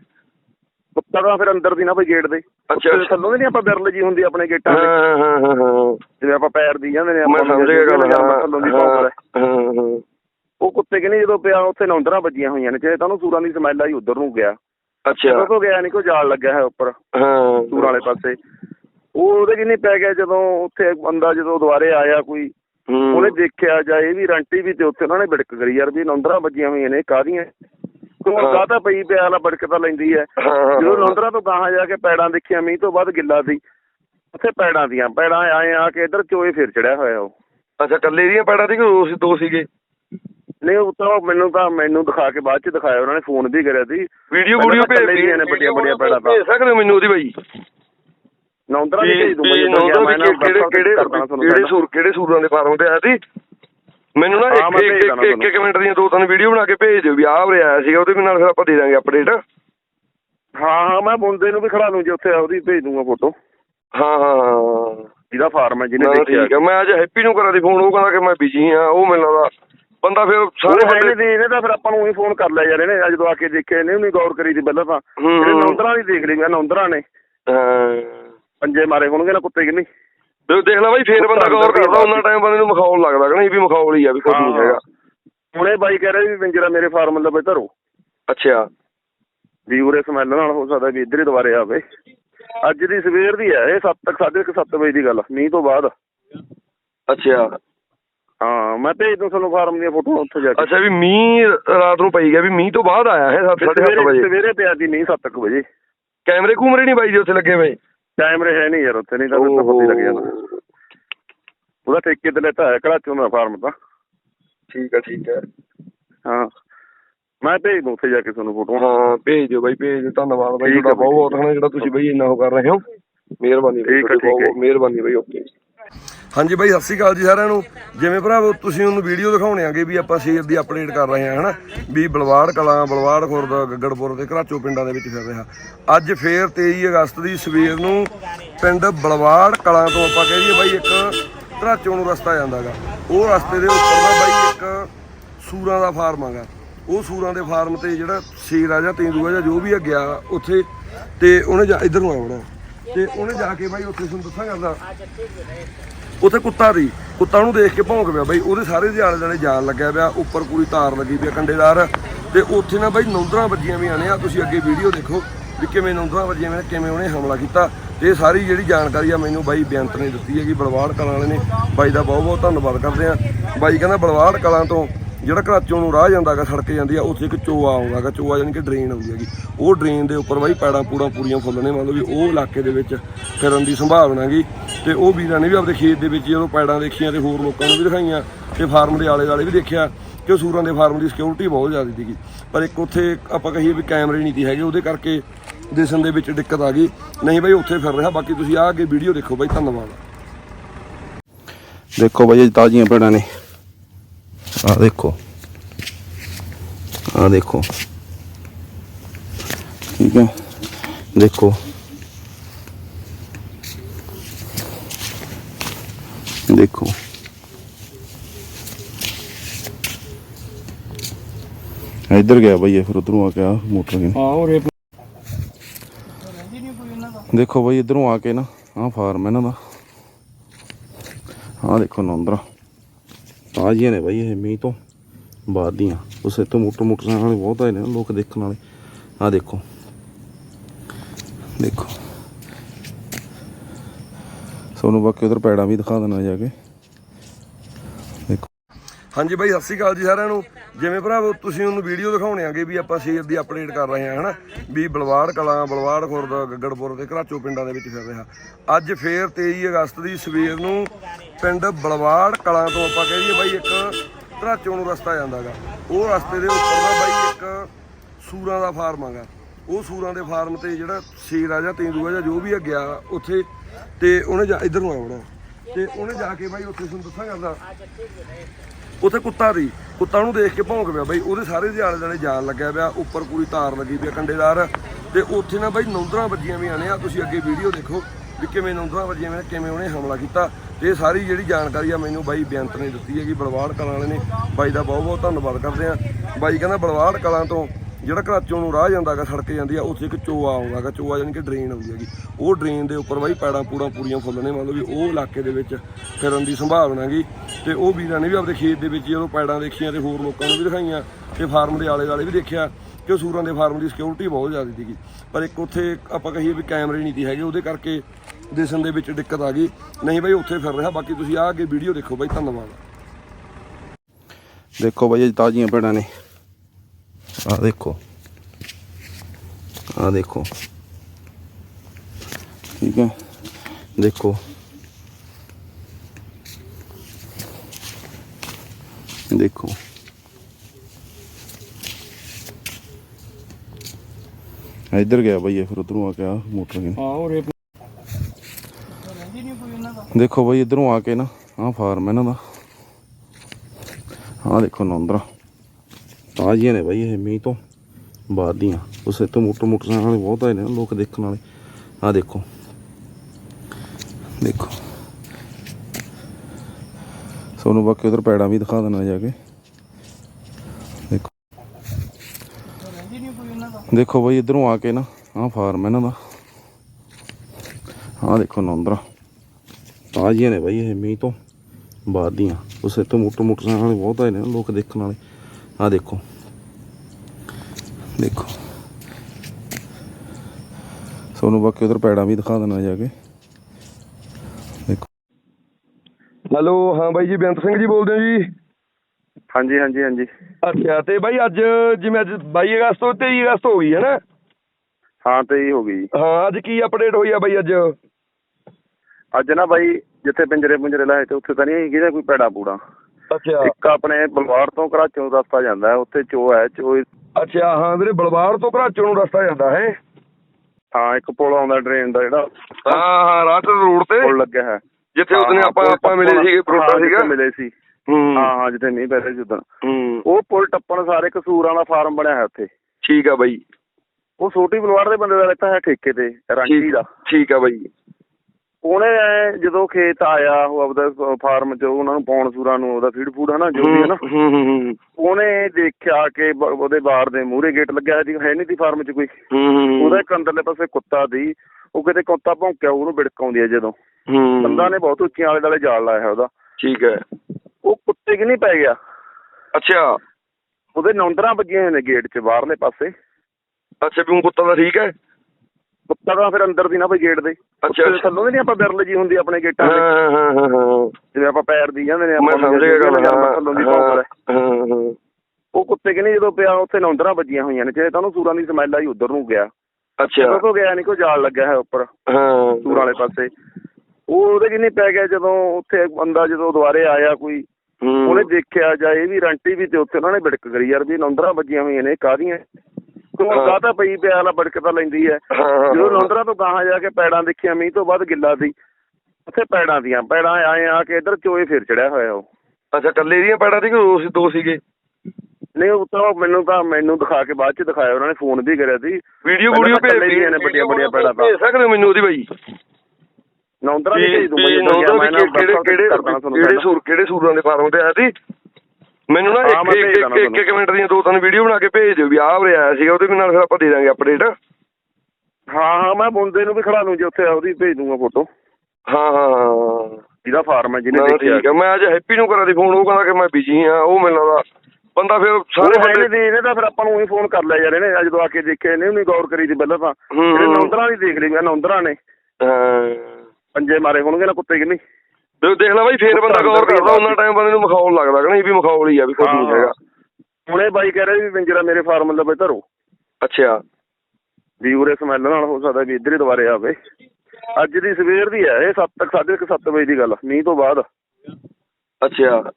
ਕੁੱਤਾ ਤਾਂ ਫਿਰ ਅੰਦਰ ਦੀ ਨਾ ਬਈ ਗੇਟ ਦੇ। ਅੱਛਾ, ਥੱਲੋਂ ਨਹੀਂ ਆਪਾਂ ਬਿਰਲ ਜੀ ਹੁੰਦੀ ਆਪਣੇ ਗੇਟਾਂ ਦੇ ਹਾਂ ਹਾਂ ਹਾਂ ਜਿਵੇਂ ਆਪਾਂ ਪੈਰ ਦੀ ਜਾਂਦੇ ਨੇ ਮੈਂ ਆਪਾਂ ਸਮਝ ਗਿਆ ਗੱਲ ਥੱਲੋਂ ਦੀ ਭੌਂਕਦਾ ਹਾਂ ਹਾਂ। ਹਾਂ ਉਹ ਕੁੱਤੇ ਕਿ ਨਹੀਂ ਜਦੋਂ ਪਿਆ ਉੱਥੇ ਨੌਂਦਰਾਂ ਵੱਜੀਆਂ ਹੋਈਆਂ ਨੇ। ਚਾਹੇ ਤਾਂ ਉਹਨੂੰ ਸੂਰਾਂ ਦੀ ਸਮੈਲ ਆਈ ਉਧਰ ਨੂੰ ਗਿਆ। ਅੱਛਾ। ਉਹ ਤੋਂ ਗਿਆ ਨਹੀਂ ਕੋਈ ਜਾਲ ਲੱਗਿਆ ਹੈ ਉੱਪਰ। ਹਾਂ। ਸੂਰ ਵਾਲੇ ਪਾਸੇ। ਉਹ ਉਹਦੇ ਕਿ ਨਹੀਂ ਪੈ ਗਿਆ ਜਦੋਂ ਉੱਥੇ ਬੰਦਾ ਜਦੋਂ ਦੁਬਾਰੇ ਆਇਆ ਕੋਈ। ਉਹਨੇ ਦੇਖਿਆ ਜਾਂ ਇਹ ਵੀ ਰੰਟੀ ਵੀ ਤੇ ਉੱਥੇ ਉਹਨਾਂ ਨੇ ਬਿੜਕ ਕਰੀ ਯਾਰ ਵੀ ਨੌਂਦਰਾਂ ਵੱਜੀਆਂ ਹੋਈਆਂ ਨੇ ਕਾਹਦੀਆਂ? ਤੂੰ ਗਾਹ ਤਾਂ ਪਈ ਪਿਆ ਲਾ ਬਿੜਕ ਤਾਂ ਲੈਂਦੀ ਐ ਜਦੋਂ। ਨੌਂਦਰਾਂ ਤੋਂ ਗਾਹਾਂ ਜਾ ਕੇ ਪੈੜਾਂ ਦੇਖੀਆਂ ਮੀਂਹ ਤੋਂ ਬਾਅਦ ਗਿੱਲਾ ਸੀ। ਉੱਥੇ ਪੈੜਾਂ ਦੀਆਂ ਪੈੜਾਂ ਆਏ ਆ ਕੇ ਇੱਧਰ ਚੋਏ ਫਿਰ ਚੜਿਆ ਹੋਇਆ ਉਹ। ਅੱਛਾ ਕੱਲੇ ਦੀਆਂ ਪੈੜਾਂ ਦੀ ਕਿ ਦੋ ਸੀ ਦੋ ਸੀਗੇ? ਨਹੀਂ ਉਹ ਤਾਂ ਮੈਨੂੰ ਤਾਂ ਮੈਨੂੰ ਦਿਖਾ ਕੇ ਬਾਅਦ ਚ ਦਿਖਾਇਆ ਉਹਨਾਂ ਨੇ ਫੋਨ ਵੀ ਕਰਿਆ ਸੀ। ਵੀਡੀਓ ਵੀਡੀਓ ਭੇਜ ਨੇ ਵੱਡੀਆਂ ਵੱਡੀਆਂ ਪੈੜਾਂ ਤਾਂ। ਭੇਜ ਸਕਦੇ ਮੈਨੂੰ ਉਹਦੀ ਬਾਈ? ਨੌਂਦਰਾਂ ਦੀ ਭੇਜ ਦੂੰਗਾ ਵੀ ਜਦੋਂ ਗਿਆ ਨੌਂਦਰ ਮੈਂ ਵੀ ਨਾ ਕਿਹੜੇ WhatsApp ਤੇ ਕਿਹੜੇ ਕਰ ਦੇਣਾ ਤੁਹਾਨੂੰ ਕਿਹੜੇ ਪਹਿਲਾਂ। ਸੂਰ ਕਿਹੜੇ ਸੂਰਾਂ ਦੇ ਫਾਰਮ ਤੇ ਆਇਆ ਸੀ? ਮੈਨੂੰ ਨਾ ਹਾਂ, ਇੱਕ ਇੱਕ ਇੱਕ ਇੱਕ ਮਿੰਟ ਦੀਆਂ ਦੋ ਤਿੰਨ ਵੀਡੀਓ ਬਣਾ ਕੇ ਭੇਜ ਦਿਓ ਵੀ ਆਹ ਉਰੇ ਆਇਆ ਸੀਗਾ ਉਹਦੇ ਵੀ ਨਾਲ ਫਿਰ ਆਪਾਂ ਦੇ ਦਾਂਗੇ ਅਪਡੇਟ ਹਾਂ ਹਾਂ ਮੈਂ ਬੰਦੇ ਨੂੰ ਵੀ ਖੜਾ ਲੂੰ ਜੇ ਉੱਥੇ ਉਹਦੀ ਭੇਜ ਦੂੰਗਾ ਫੋਟੋ ਹਾਂ ਹਾਂ ਹਾਂ। ਜਿਹਦਾ ਫਾਰਮ ਹੈ ਜਿਹਨੇ ਨਾ ਦੇਖਿਆ ਠੀਕ ਹੈ ਮੈਂ ਅੱਜ ਹੈਪੀ ਨੂੰ ਕਰਾਂ ਦੀ ਫੋਨ ਉਹ ਕਹਿੰਦਾ ਕਿ ਮੈਂ ਬਿਜ਼ੀ ਆ ਉਹ ਮੈਨੂੰ ਲੱਗਦਾ ਬੰਦਾ ਫਿਰ ਸਾਰੇ ਬੰਦੇ ਦੀ ਇਹਨੇ ਤਾਂ ਫਿਰ ਆਪਾਂ ਨੂੰ ਉਹੀ ਫੋਨ ਕਰ ਲਿਆ ਯਾਰ ਇਹਨੇ ਅੱਜ ਜਦੋਂ ਆ ਕੇ ਦੇਖਿਆ ਇਹਨੇ ਵੀ ਗੌਰ ਕਰੀ ਸੀ ਪਹਿਲਾਂ ਤਾਂ। ਹੂੰ। ਇਹਨੇ ਨੌਂਦਰਾਂ ਦੀ ਦੇਖ ਲਈ ਮੈਂ ਨੌਂਦਰਾਂ ਨੇ। ਹਾਂ। ਪੰਜੇ ਮਾਰੇ ਹੋਣਗੇ ਨਾ ਕੁੱਤੇ ਕਿ ਨਹੀਂ ਤੇ ਦੇਖ ਲੈ ਬਾਈ ਫੇਰ ਬੰਦਾ ਗੌਰ ਕਰਦਾ ਉਹਨਾਂ ਟਾਈਮ ਬੰਦੇ ਨੂੰ ਮਖੌਲ ਲੱਗਦਾ ਕਿ ਨਹੀਂ ਵੀ ਮਖੌਲ ਹੀ ਆ ਵੀ ਕੁਝ ਨਹੀਂ। ਹੈਗਾ। ਹੁਣੇ ਬਾਈ ਕਹਿ ਰਿਹਾ ਵੀ ਪਿੰਜਰਾ ਮੇਰੇ ਫਾਰਮ ਲੱਭੇ ਧਰੋ। ਅੱਛਾ। ਵੀ ਉਰੇ ਸਮੈਲ ਨਾਲ ਹੋ ਸਕਦਾ ਵੀ ਇੱਧਰ ਹੀ ਦੁਬਾਰੇ ਆਵੇ। ਅੱਜ ਦੀ ਸਵੇਰ ਦੀ ਹੈ ਇਹ 7 ਤੱਕ 7:30 ਵਜੇ ਦੀ ਗੱਲ ਮੀਂਹ ਤੋਂ ਬਾਅਦ। ਅੱਛਾ। ਹਾਂ ਮੈਂ ਭੇਜ ਦੂੰ ਤੁਹਾਨੂੰ ਫਾਰਮ ਦੀਆਂ ਫੋਟੋਆਂ ਉੱਥੇ ਜਾ ਕੇ। ਅੱਛਾ ਵੀ ਮੀਂਹ ਰਾਤ ਨੂੰ ਪਈ ਗਿਆ ਵੀ ਮੀਂਹ ਤੋਂ ਬਾਅਦ ਆਇਆ ਹੈ 7:30 ਸਵੇਰੇ ਵਜੇ। ਸਵੇਰੇ ਪਿਆ ਸੀ ਮੀਂਹ 7 ਵਜੇ। ਕੈਮਰੇ ਕੂਮਰੇ ਨਹੀਂ ਬਾਈ ਜੀ ਉੱਥੇ ਲੱਗੇ ਹੋਏ? ਕੈਮਰੇ ਹੈ ਨਹੀਂ ਯਾਰ ਉੱਥੇ ਨਹੀਂ ਤਾਂ ਪਤਾ ਹੀ ਲੱਗ ਜਾਣਾ। ਉਹਦਾ ਠੇਕੇ ਤੇ ਲੈਤਾ ਹੈ ਕਲਾਚੋਂ ਦਾ ਫਾਰਮ ਤਾਂ। ਠੀਕ ਹੈ ਠੀਕ ਹੈ ਹਾਂ। ਮੈਂ ਭੇਜ ਦੂੰ ਉੱਥੇ ਜਾ ਕੇ ਤੁਹਾਨੂੰ ਫੋਟੋਆਂ ਹਾਂ ਭੇਜ ਦਿਓ ਬਾਈ ਭੇਜ ਦਿਓ ਧੰਨਵਾਦ ਬਾਈ ਤੁਹਾਡਾ ਆ ਬਹੁਤ ਬਹੁਤ ਹਨਾ ਜਿਹੜਾ ਤੁਸੀਂ ਬਾਈ ਇੰਨਾ ਉਹ ਕਰ ਰਹੇ ਹੋ। ਮਿਹਰਬਾਨੀ ਬਾਈ ਆ, ਆ। ਮਿਹਰਬਾਨੀ ਬਾਈ ਓਕੇ। ਹਾਂਜੀ ਬਾਈ, ਸਤਿ ਸ਼੍ਰੀ ਅਕਾਲ ਜੀ ਸਾਰਿਆਂ ਨੂੰ। ਜਿਵੇਂ ਭਰਾਵੋ, ਤੁਸੀਂ ਉਹਨੂੰ ਵੀਡੀਓ ਦਿਖਾਉਣੇ ਆਗੇ ਵੀ ਆਪਾਂ ਸ਼ੇਰ ਦੀ ਅਪਡੇਟ ਕਰ ਰਹੇ ਹਾਂ, ਹਨਾ? ਵੀ ਬਲਵਾੜ ਕਲਾਂ, ਬਲਵਾੜ ਖੁਰਦ, ਗੱਗੜਪੁਰ ਤੇ ਘਰਾਚੋ ਪਿੰਡਾਂ ਦੇ ਵਿੱਚ ਫਿਰ ਰਿਹਾ। ਅੱਜ ਫੇਰ 23 ਅਗਸਤ ਦੀ ਸਵੇਰ ਨੂੰ ਪਿੰਡ ਬਲਵਾੜ ਕਲਾਂ ਤੋਂ ਆਪਾਂ ਕਹਿ ਲਈਏ ਬਾਈ, ਇੱਕ ਘਰਾਚੋ ਨੂੰ ਰਸਤਾ ਜਾਂਦਾਗਾ ਉਹ ਰਸਤੇ ਦੇ ਉੱਪਰ ਨਾ ਬਾਈ, ਇੱਕ ਸੂਰਾਂ ਦਾ ਫਾਰਮ ਹੈਗਾ। ਉਹ ਸੂਰਾਂ ਦੇ ਫਾਰਮ ਤੇ ਜਿਹੜਾ ਸ਼ੇਰ ਆ ਜਾਂ ਤੇਂਦੂਆ ਜਾਂ ਜੋ ਵੀ ਆ ਗਿਆ ਉੱਥੇ ਤੇ ਉਹਨੇ ਜਾ ਇਧਰ ਨੂੰ ਆਉਣਾ। ਤੇ ਉਹਨੇ ਜਾ ਕੇ ਬਾਈ, ਉੱਥੇ ਤੁਹਾਨੂੰ ਦੱਸਾਂ ਕਰਦਾ ਉੱਥੇ ਕੁੱਤਾ ਸੀ। ਕੁੱਤਾ ਨੂੰ ਦੇਖ ਕੇ ਭੌਂਕ ਪਿਆ ਬਾਈ। ਉਹਦੇ ਸਾਰੇ ਦੇ ਆਲੇ ਦੁਆਲੇ ਜਾਲ ਲੱਗਿਆ ਪਿਆ। ਉੱਪਰ ਪੂਰੀ ਤਾਰ ਲੱਗੀ ਪਈ ਕੰਡੇਦਾਰ ਤੇ ਉੱਥੇ ਨਾ ਬਾਈ ਨੌਂਦਰਾਂ ਵੱਜੀਆਂ ਵੀ ਆਣੇ ਆ। ਤੁਸੀਂ ਅੱਗੇ ਵੀਡੀਓ ਦੇਖੋ ਵੀ ਕਿਵੇਂ ਨੌਂਦਰਾਂ ਵੱਜੀਆਂ ਨੇ, ਕਿਵੇਂ ਉਹਨੇ ਹਮਲਾ ਕੀਤਾ। ਤੇ ਇਹ ਸਾਰੀ ਜਿਹੜੀ ਜਾਣਕਾਰੀ ਆ ਮੈਨੂੰ ਬਾਈ ਬੇਅੰਤ ਨੇ ਦਿੱਤੀ ਹੈਗੀ। ਬਲਵਾੜ ਕਲਾਂ ਵਾਲੇ ਨੇ। ਬਾਈ ਦਾ ਬਹੁਤ ਬਹੁਤ ਧੰਨਵਾਦ ਕਰਦੇ ਆ। ਬਾਈ ਕਹਿੰਦਾ ਬਲਵਾੜ ਕਲਾਂ ਤੋਂ ਜਿਹੜਾ ਘਰਾਚੋਂ ਨੂੰ ਰਾਹ ਜਾਂਦਾਗਾ ਸੜਕ ਜਾਂਦੀ ਆ, ਉੱਥੇ ਇੱਕ ਚੋਆ ਆਉਂਦਾਗਾ ਚੋਆ ਯਾਨੀ ਕਿ ਡਰੇਨ ਆਉਂਦੀ ਹੈਗੀ। ਉਹ ਡਰੇਨ ਦੇ ਉੱਪਰ ਬਾਈ ਪੈੜਾਂ ਪੂੜਾਂ ਪੂਰੀਆਂ ਫੁੱਲ ਨੇ ਮੰਨ ਵੀ ਉਹ ਇਲਾਕੇ ਦੇ ਵਿੱਚ ਫਿਰਨ ਦੀ ਸੰਭਾਵਨਾ ਹੈਗੀ। ਤੇ ਉਹ ਵੀਰਾਂ ਨੇ ਵੀ ਆਪਣੇ ਖੇਤ ਦੇ ਵਿੱਚ ਜਦੋਂ ਪੈੜਾਂ ਦੇਖੀਆਂ ਤੇ ਹੋਰ ਲੋਕਾਂ ਨੂੰ ਵੀ ਦਿਖਾਈਆਂ ਤੇ ਫਾਰਮ ਦੇ ਆਲੇ ਦੁਆਲੇ ਵੀ ਦੇਖਿਆ ਕਿ ਸੂਰਾਂ ਦੇ ਫਾਰਮ ਦੀ ਸਿਕਿਉਰਿਟੀ ਬਹੁਤ ਜ਼ਿਆਦਾ ਸੀਗੀ। ਪਰ ਇੱਕ ਉੱਥੇ ਆਪਾਂ ਕਹੀਏ ਵੀ ਕੈਮਰੇ ਨਹੀਂ ਸੀ ਹੈਗੇ, ਉਹਦੇ ਕਰਕੇ ਦਿਸਣ ਦੇ ਵਿੱਚ ਦਿੱਕਤ ਆ ਗਈ। ਨਹੀਂ ਬਾਈ, ਉੱਥੇ ਫਿਰ ਰਿਹਾ। ਬਾਕੀ ਤੁਸੀਂ ਆ ਅੱਗੇ ਵੀਡੀਓ ਦੇਖੋ ਬਾਈ, ਧੰਨਵਾਦ। ਦੇਖੋ ਬਾਈ, ਇਹ ਤਾਜ਼ੀਆਂ ਭੈਣਾਂ ਨੇ। ਆ ਦੇਖੋ। ਆ ਦੇਖੋ। ਠੀਕ ਹੈ। ਦੇਖੋ। ਦੇਖੋ। ਇੱਧਰ ਗਿਆ ਬਾਈ ਫਿਰ ਉਧਰੋਂ ਆ ਕੇ ਆ ਮੋਟਰ ਕੇ ਹਾਂ ਉਹ ਰੇ ਦੇਖੋ ਬਾਈ ਇਧਰੋਂ ਆ ਕੇ ਨਾ ਆਹ ਫਾਰਮ ਇਹਨਾਂ ਦਾ। ਆਹ ਦੇਖੋ ਨੰਦਰਾ। ਤਾਜ਼ੀਆਂ ਨੇ ਬਾਈ ਇਹ ਮੀਂਹ ਤੋਂ ਬਾਅਦ ਦੀਆਂ। ਉਸੇ ਤੋਂ ਮੋਟਰ ਮੋਟਰਸਾਈਕਲ ਵਾਲੇ ਬਹੁਤ ਆਏ ਨੇ ਲੋਕ ਦੇਖਣ ਵਾਲੇ। ਆਹ ਦੇਖੋ। ਦੇਖੋ। ਤੁਹਾਨੂੰ ਬਾਕੀ ਉਧਰ ਪੈੜਾਂ ਵੀ ਦਿਖਾ ਦੇਣਾ ਜਾ ਕੇ। ਦੇਖੋ। ਹਾਂਜੀ ਬਾਈ, ਸਤਿ ਸ਼੍ਰੀ ਅਕਾਲ ਜੀ ਸਾਰਿਆਂ ਨੂੰ। ਜਿਵੇਂ ਭਰਾਵੋ ਤੁਸੀਂ ਉਹਨੂੰ ਵੀਡੀਓ ਦਿਖਾਉਣੇ ਆਗੇ ਵੀ ਆਪਾਂ ਸ਼ੇਰ ਦੀ ਅਪਡੇਟ ਕਰ ਰਹੇ ਹਾਂ, ਹਨਾ? ਵੀ ਬਲਵਾੜ ਕਲਾਂ, ਬਲਵਾੜ ਖੁਰਦ ਗੱਗੜਪੁਰ ਤੇ ਘਰਾਚੋ ਪਿੰਡਾਂ ਦੇ ਵਿੱਚ ਫਿਰ ਰਿਹਾ। ਅੱਜ ਫੇਰ 23 ਅਗਸਤ ਦੀ ਸਵੇਰ ਨੂੰ ਪਿੰਡ ਬਲਵਾੜ ਕਲਾਂ ਤੋਂ ਆਪਾਂ ਕਹਿ ਦਈਏ ਬਾਈ ਇੱਕ ਘਰਾਚੋ ਨੂੰ ਰਸਤਾ ਜਾਂਦਾਗਾ ਉਹ ਰਸਤੇ ਦੇ ਉੱਪਰ ਨਾ ਬਾਈ ਇੱਕ ਸੂਰਾਂ ਦਾ ਫਾਰਮ ਹੈਗਾ ਉਹ ਸੂਰਾਂ ਦੇ ਫਾਰਮ ਤੇ ਜਿਹੜਾ ਸ਼ੇਰ ਆ ਜਾਂ ਤੇਂਦੂਆ ਜਾਂ ਜੋ ਵੀ ਆ ਗਿਆ ਉੱਥੇ ਤੇ ਉਹਨੇ ਜਾ, ਇਧਰ ਨੂੰ ਆਉਣਾ। ਤੇ ਉਹਨੇ ਜਾ ਕੇ ਬਾਈ ਉੱਥੇ ਤੁਹਾਨੂੰ ਦੱਸਾਂ ਕਰਦਾ ਉੱਥੇ ਕੁੱਤਾ ਸੀ। ਕੁੱਤਾ ਨੂੰ ਦੇਖ ਕੇ ਭੌਂਕ ਪਿਆ ਬਾਈ। ਉਹਦੇ ਸਾਰੇ ਦੇ ਆਲੇ ਦੁਆਲੇ ਜਾਲ ਲੱਗਿਆ ਪਿਆ। ਉੱਪਰ ਪੂਰੀ ਤਾਰ ਲੱਗੀ ਪਿਆ ਕੰਡੇਦਾਰ ਤੇ ਉੱਥੇ ਨਾ ਬਾਈ ਨੌਂਦਰਾਂ ਵੱਜੀਆਂ ਵੀ ਆਣੇ ਆ ਤੁਸੀਂ ਅੱਗੇ ਵੀਡੀਓ ਦੇਖੋ ਵੀ ਕਿਵੇਂ ਨੌਂਦਰਾਂ ਵੱਜੀਆਂ ਨੇ ਕਿਵੇਂ ਉਹਨੇ ਹਮਲਾ ਕੀਤਾ। ਤੇ ਇਹ ਸਾਰੀ ਜਿਹੜੀ ਜਾਣਕਾਰੀ ਆ ਮੈਨੂੰ ਬਾਈ ਬੇਅੰਤ ਨੇ ਦਿੱਤੀ ਹੈਗੀ। ਬਲਵਾੜ ਕਲਾਂ ਵਾਲੇ ਨੇ। ਬਾਈ ਦਾ ਬਹੁਤ ਬਹੁਤ ਧੰਨਵਾਦ ਕਰਦੇ ਆ। ਬਾਈ ਕਹਿੰਦਾ, ਬਲਵਾੜ ਕਲਾਂ ਤੋਂ ਜਿਹੜਾ ਘਰਾਚੋਂ ਨੂੰ ਰਾਹ ਜਾਂਦਾਗਾ ਸੜਕ ਜਾਂਦੀ ਆ, ਉੱਥੇ ਇੱਕ ਚੋਆ ਆਉਂਦਾਗਾ ਚੋਆ ਯਾਨੀ ਕਿ ਡਰੇਨ ਆਉਂਦੀ ਹੈਗੀ। ਉਹ ਡਰੇਨ ਦੇ ਉੱਪਰ ਬਾਈ ਪੈੜਾਂ ਪੂੜਾਂ ਪੂਰੀਆਂ ਫੁੱਲ ਨੇ ਮਤਲਬ ਵੀ ਉਹ ਇਲਾਕੇ ਦੇ ਵਿੱਚ ਫਿਰਨ ਦੀ ਸੰਭਾਵਨਾ ਹੈਗੀ। ਤੇ ਉਹ ਵੀਰਾਂ ਨੇ ਵੀ ਆਪਣੇ ਖੇਤ ਦੇ ਵਿੱਚ ਜਦੋਂ ਪੈੜਾਂ ਦੇਖੀਆਂ ਤੇ ਹੋਰ ਲੋਕਾਂ ਨੂੰ ਵੀ ਦਿਖਾਈਆਂ ਤੇ ਫਾਰਮ ਦੇ ਆਲੇ ਦੁਆਲੇ ਵੀ ਦੇਖਿਆ ਕਿ ਸੂਰਾਂ ਦੇ ਫਾਰਮ ਦੀ ਸਿਕਿਉਰਿਟੀ ਬਹੁਤ ਜ਼ਿਆਦਾ ਸੀਗੀ। ਪਰ ਇੱਕ ਉੱਥੇ ਆਪਾਂ ਕਹੀਏ ਵੀ ਕੈਮਰੇ ਨਹੀਂ ਸੀ ਹੈਗੇ, ਉਹਦੇ ਕਰਕੇ ਦਿਸਣ ਦੇ ਵਿੱਚ ਦਿੱਕਤ ਆ ਗਈ। ਨਹੀਂ ਬਾਈ, ਉੱਥੇ ਫਿਰ ਰਿਹਾ। ਬਾਕੀ ਤੁਸੀਂ ਆ ਅੱਗੇ ਵੀਡੀਓ ਦੇਖੋ ਬਾਈ, ਧੰਨਵਾਦ। ਦੇਖੋ ਬਾਈ, ਇਹ ਤਾਜ਼ੀਆਂ ਪੈੜਾਂ ਨੇ। ਆ ਦੇਖੋ ਆ ਦੇਖੋ ਠੀਕ ਹੈ ਦੇਖੋ ਦੇਖੋ ਇੱਧਰ ਗਿਆ ਬਾਈ ਇਹ ਫਿਰ ਉਧਰੋਂ ਆ ਕੇ ਆ ਮੋਟਰ ਕੇ ਹਾਂ ਉਹ ਰੇਪ ਦੇਖੋ ਬਾਈ ਇਧਰੋਂ ਆ ਕੇ ਨਾ ਆਹ ਫਾਰਮ ਇਹਨਾਂ ਦਾ ਆਹ ਦੇਖੋ ਨੌਂਦਰਾ ਤਾਜ਼ੀਆਂ ਨੇ ਬਾਈ, ਇਹ ਮੀਂਹ ਤੋਂ ਬਾਅਦ ਦੀਆਂ। ਉਸ ਤੋਂ ਮੋਟਰ ਮੋਟਰਸਾਈਕਲ ਵਾਲੇ ਬਹੁਤ ਆਏ ਨੇ, ਲੋਕ ਦੇਖਣ ਵਾਲੇ। ਆਹ ਦੇਖੋ। ਦੇਖੋ। ਤੁਹਾਨੂੰ ਬਾਕੀ ਉਧਰ ਪੈੜਾਂ ਵੀ ਦਿਖਾ ਦੇਣਾ ਜਾ ਕੇ। ਦੇਖੋ। ਦੇਖੋ ਬਾਈ, ਇਧਰੋਂ ਆ ਕੇ ਨਾ, ਆਹ ਫਾਰਮ ਇਹਨਾਂ ਦਾ। ਆਹ ਦੇਖੋ ਨੌਂਦਰਾ। ਤਾਜ਼ੀਆਂ ਨੇ ਬਾਈ, ਇਹ ਮੀਂਹ ਤੋਂ ਬਾਅਦ ਦੀਆਂ। ਉਸ ਤੋਂ ਮੋਟਰ ਮੋਟਰਸਾਈਕਲ ਵਾਲੇ ਬਹੁਤ ਆਏ ਨੇ, ਲੋਕ ਦੇਖਣ ਵਾਲੇ। ਆਹ ਦੇਖੋ। ਦੇਖੋ। ਸੋਨੂੰ ਬਾਕੀ ਉਧਰ ਪੈੜਾਂ ਵੀ ਦਿਖਾ ਦੇਣਾ ਜਾ ਕੇ। ਦੇਖੋ। ਹੈਲੋ ਹਾਂ ਬਾਈ ਜੀ ਬੇਅੰਤ ਸਿੰਘ ਜੀ ਬੋਲਦੇ ਹੋ ਜੀ? ਹਾਂਜੀ ਹਾਂਜੀ ਹਾਂਜੀ। ਅੱਛਾ ਤੇ ਬਾਈ ਅੱਜ ਜਿਵੇਂ ਅੱਜ 22 ਅਗਸਤ ਤੋਂ 23 ਅਗਸਤ ਹੋ ਗਈ ਹੈ ਨਾ ਹਾਂ ਤੇ ਹੀ ਹੋ ਗਈ। ਹਾਂ ਅੱਜ ਕੀ ਅਪਡੇਟ ਹੋਈ ਆ ਬਾਈ ਅੱਜ? ਅੱਜ ਨਾ ਬਾਈ ਜਿੱਥੇ ਪਿੰਜਰੇ ਪੁੰਜਰੇ ਲਾਏ ਤੇ ਉੱਥੇ ਤਾਂ ਨਹੀਂ ਹੈਗੀ ਕੋਈ ਪੈੜਾ ਪੂੜਾ? ਅੱਛਾ। ਇੱਕ ਆਪਣੇ ਬਲਵਾਰ ਤੋਂ ਘਰਾਚੋਂ ਦਾ ਰਸਤਾ ਜਾਂਦਾ ਹੈ ਉੱਥੇ ਚੋ ਹੈ ਚੋ ਅੱਛਾ ਹਾਂ ਵੀਰੇ ਬਲਵਾਰ ਤੋਂ ਘਰਾਚੋਂ ਨੂੰ ਰਸਤਾ ਜਾਂਦਾ ਹੈ। ਹਾਂ ਇੱਕ ਪੁਲ ਆਉਂਦਾ ਡਰੇਨ ਦਾ ਜਿਹੜਾ। ਹਾਂ ਹਾਂ ਰਾਤ ਰੋਡ ਤੇ। ਪੁਲ ਲੱਗਿਆ ਹੈ। ਜਿੱਥੇ ਹਾਂ, ਆਪਾਂ ਆਪਾਂ ਮਿਲੇ ਸੀਗੇ ਫਰੋਟਾ ਹਾਂ, ਸੀਗਾ। ਮਿਲੇ ਸੀ। ਹੂੰ। ਹਾਂ ਜਿੱਥੇ ਮੀਂਹ ਪੈ ਰਿਹਾ ਸੀ ਉਦੋਂ ਉਹ ਪੁਲ ਟੱਪਣ ਸਾਰੇ ਕਸੂਰਾਂ ਦਾ ਫਾਰਮ ਬਣਿਆ ਹੈ ਉੱਥੇ। ਠੀਕ ਆ ਬਾਈ। ਉਹ ਛੋਟੀ ਬਲਵਾਰ ਦੇ ਬੰਦੇ ਦਾ ਲੈਤਾ ਹੈ ਠੇਕੇ ਤੇ ਰਾਂਚੀ ਦਾ। ਠੀਕ ਆ ਬਾਈ। ਉਹਨੇ ਜਦੋਂ ਖੇਤ ਆਇਆ ਉਹ ਆਪਦਾ ਫਾਰਮ 'ਚ ਉਹਨਾਂ ਨੂੰ ਪਾਉਣ ਸੂਰਾਂ ਨੂੰ ਉਹਦਾ ਫੀਡ ਫੂਡ ਹੈ ਨਾ ਜੋ ਵੀ ਹੈ ਨਾ। ਹੂੰ ਹੂੰ ਹੂੰ ਉਹਨੇ ਦੇਖਿਆ ਕਿ ਉਹਦੇ ਬਾਰ ਦੇ ਮੂਹਰੇ ਗੇਟ ਲੱਗਿਆ ਸੀ ਹੈ ਨਹੀਂ ਸੀ ਫਾਰਮ 'ਚ ਕੋਈ। ਉਹਦਾ ਇੱਕ ਅੰਦਰਲੇ ਪਾਸੇ ਕੁੱਤਾ ਦੀ ਉਹ ਕਿਤੇ ਕੁੱਤਾ ਭੌਂਕਿਆ ਉਹਨੂੰ ਬਿੜਕ ਆਉਂਦੀ ਹੈ। ਜਦੋਂ ਬੰਦਾ ਨੇ ਬਹੁਤ ਉੱਚੀਆਂ ਆਲੇ ਦੁਆਲੇ ਜਾਲ ਲਾਇਆ ਉਹਦਾ। ਠੀਕ ਹੈ। ਉਹ ਕੁੱਤੇ ਕਿ ਨਹੀਂ ਪੈ ਗਿਆ? ਅੱਛਾ। ਉਹਦੇ ਨੌਂਦਰਾਂ ਵੱਜੀਆਂ ਨੇ ਗੇਟ 'ਚ ਬਾਹਰਲੇ ਪਾਸੇ। ਅੱਛਾ ਵੀ ਊਂ ਕੁੱਤਾ ਦਾ ਠੀਕ ਹੈ? ਤਾਂ ਫਿਰ ਅੰਦਰ ਦੀ ਨਾ ਬਈ ਗੇਟ ਦੇ। ਅੱਛਾ। ਥੱਲੋਂ ਨਹੀਂ ਆਪਾਂ ਬਿਰਲ ਜੀ ਹੁੰਦੀ ਆਪਣੇ ਗੇਟਾਂ ਦੇ। ਹਾਂ ਹਾਂ ਹਾਂ ਹਾਂ। ਜਿਵੇਂ ਆਪਾਂ ਪੈਰ ਦੀ ਜਾਂਦੇ ਨੇ ਮੈਂ ਆਪਾਂ ਸਮਝ ਗਿਆ ਗੱਲ ਹਾਂ ਥੱਲੋਂ ਦੀ ਹਾਂ ਪਾਉਂਦਾ ਹਾਂ ਹਾਂ। ਉਹ ਕੁੱਤੇ ਕਿ ਨਹੀਂ ਜਦੋਂ ਪਿਆ ਉੱਥੇ ਨੌਂਦਰਾਂ ਵੱਜੀਆਂ ਹੋਈਆਂ ਨੇ ਚਾਹੇ ਤਾਂ ਉਹਨੂੰ ਸੂਰਾਂ ਦੀ ਸਮੈਲ ਆਈ ਉਧਰ ਨੂੰ ਗਿਆ। ਅੱਛਾ। ਉਹ ਤੋਂ ਗਿਆ ਨਹੀਂ ਕੋਈ ਜਾਲ ਲੱਗਿਆ ਹੈ ਉੱਪਰ। ਹਾਂ। ਸੂਰ ਵਾਲੇ ਪਾਸੇ। ਉਹ ਉਹਦੇ ਕਿ ਨਹੀਂ ਪੈ ਗਿਆ ਜਦੋਂ ਉੱਥੇ ਬੰਦਾ ਜਦੋਂ ਦੁਬਾਰੇ ਆਇਆ ਕੋਈ ਉਹਨੇ ਦੇਖਿਆ ਜਾਂ ਇਹ ਵੀ ਰੰਟੀ ਵੀ ਤੇ ਉੱਥੇ ਉਹਨਾਂ ਨੇ ਬਿੜਕ ਕਰੀ ਯਾਰ ਵੀ ਨੌਂਦਰਾਂ ਵੱਜੀਆਂ ਹੋਈਆਂ ਨੇ ਕਾਹਦੀਆਂ? ਹਾਂ। ਕਾਹਤਾ ਪਈ ਪਿਆ ਵਾਲਾ ਬਿੜਕ ਤਾਂ ਲੈਂਦੀ ਹੈ ਜਦੋਂ। ਨੌਂਦਰਾਂ ਤੋਂ ਗਾਹਾਂ ਜਾ ਕੇ ਪੈੜਾਂ ਦੇਖੀਆਂ ਮੀਂਹ ਤੋਂ ਬਾਅਦ ਗਿੱਲਾ ਸੀ। ਉੱਥੇ ਪੈੜਾਂ ਦੀਆਂ ਪੈੜਾਂ ਆਏ ਆ ਕੇ ਇੱਧਰ ਚੋਏ ਫਿਰ ਚੜਿਆ ਹੋਇਆ ਉਹ। ਅੱਛਾ ਕੱਲੇ ਦੀਆਂ ਪੈੜਾਂ ਸੀ ਕਿ ਦੋ ਸੀ ਦੋ ਸੀਗੇ? ਨਹੀਂ ਉਹ ਤਾਂ ਮੈਨੂੰ ਤਾਂ ਮੈਨੂੰ ਦਿਖਾ ਕੇ ਬਾਅਦ ਚ ਦਿਖਾਇਆ ਉਹਨਾਂ ਨੇ ਫੋਨ ਵੀ ਕਰਿਆ ਸੀ। ਵੀਡੀਓ ਵੀਡੀਓ ਭੇਜ ਕੱਲੇ ਦੀਆਂ ਨੇ ਵੱਡੀਆਂ ਵੱਡੀਆਂ ਪੈੜਾਂ ਤਾਂ। ਭੇਜ ਸਕਦੇ ਹੋ ਮੈਨੂੰ ਉਹਦੀ ਬਾਈ? ਨੌਂਦਰਾਂ ਦੀ ਭੇਜ ਦੂੰਗਾ ਵੀ ਮੈਂ ਕਿਹੜੇ ਕਿਹੜੇ ਕਿਹੜੇ। ਸੂਰ ਕਿਹੜੇ ਸੂਰਾਂ ਦੇ ਫਾਰਮ ਤੇ ਆਇਆ ਸੀ? ਮੈਨੂੰ ਨਾ ਹਾਂ, ਇੱਕ ਭੇਜ ਇੱਕ ਇੱਕ ਇੱਕ ਮਿੰਟ ਦੀਆਂ ਦੋ ਤਿੰਨ ਵੀਡੀਓ ਬਣਾ ਕੇ ਭੇਜ ਦਿਓ ਵੀ ਆਹ ਉਰੇ ਆਇਆ ਸੀਗਾ ਉਹਦੇ ਨਾਲ ਫਿਰ ਆਪਾਂ ਦੇ ਦਾਂਗੇ ਅਪਡੇਟ ਹਾਂ ਹਾਂ ਮੈਂ ਬੰਦੇ ਨੂੰ ਵੀ ਖੜਾ ਲੂੰ ਜੇ ਉੱਥੇ ਉਹਦੀ ਭੇਜ ਦੂੰਗਾ ਫੋਟੋ ਹਾਂ ਹਾਂ ਹਾਂ। ਜਿਹਦਾ ਫਾਰਮ ਹੈ ਜਿਹਨੇ ਨਾ ਦੇਖਿਆ ਠੀਕ ਹੈ ਮੈਂ ਅੱਜ ਹੈਪੀ ਨੂੰ ਕਰਾਂ ਦੀ ਫੋਨ ਉਹ ਕਹਿੰਦਾ ਕਿ ਮੈਂ ਬਿਜ਼ੀ ਆ ਉਹ ਮੈਨੂੰ ਲੱਗਦਾ ਬੰਦਾ ਫਿਰ ਸਾਰੇ ਸਾਰੇ ਬੰਦੇ ਬੰਦੇ ਦੀ ਇਹਨੇ ਤਾਂ ਫਿਰ ਆਪਾਂ ਨੂੰ ਹੀ ਫੋਨ ਕਰ ਲਿਆ ਯਾਰ ਇਹਨੇ ਜਦੋਂ ਆ ਕੇ ਦੇਖਿਆ ਇਹਨੇ ਵੀ ਨਹੀਂ ਗੌਰ ਕਰੀ ਸੀ ਪਹਿਲਾਂ ਤਾਂ। ਹੂੰ। ਇਹਨੇ ਨੌਂਦਰਾਂ ਦੀ ਦੇਖ ਲਈ ਮੈਂ ਨੌਂਦਰਾਂ ਨੇ। ਹਾਂ। ਪੰਜੇ ਮਾਰੇ ਹੋਣਗੇ ਨਾ ਕੁੱਤੇ ਕਿ ਨਹੀਂ ਤੇ ਦੇਖ ਲੈ ਬਾਈ ਫੇਰ ਬੰਦਾ ਗੌਰ ਕਰਦਾ ਉਹਨਾਂ ਟਾਈਮ ਬੰਦੇ ਨੂੰ ਮਖੌਲ ਲੱਗਦਾ ਕਿ ਨਹੀਂ ਵੀ ਮਖੌਲ ਹੀ ਆ ਵੀ ਕੁਝ ਨਹੀਂ ਹੈਗਾ। ਹੁਣੇ ਬਾਈ ਕਹਿ ਰਿਹਾ ਵੀ ਪਿੰਜਰਾ ਮੇਰੇ ਫਾਰਮ ਲੱਭੇ ਧਰੋ। ਅੱਛਾ। ਵੀ ਉਰੇ ਸਮੈਲ ਨਾਲ ਹੋ ਸਕਦਾ ਵੀ ਇੱਧਰ ਹੀ ਦੁਬਾਰੇ ਆਵੇ। ਅੱਜ ਦੀ ਸਵੇਰ ਦੀ ਹੈ ਇਹ 7 ਤੱਕ 7:30 ਵਜੇ ਦੀ ਗੱਲ ਮੀਂਹ ਤੋਂ ਬਾਅਦ। ਅੱਛਾ।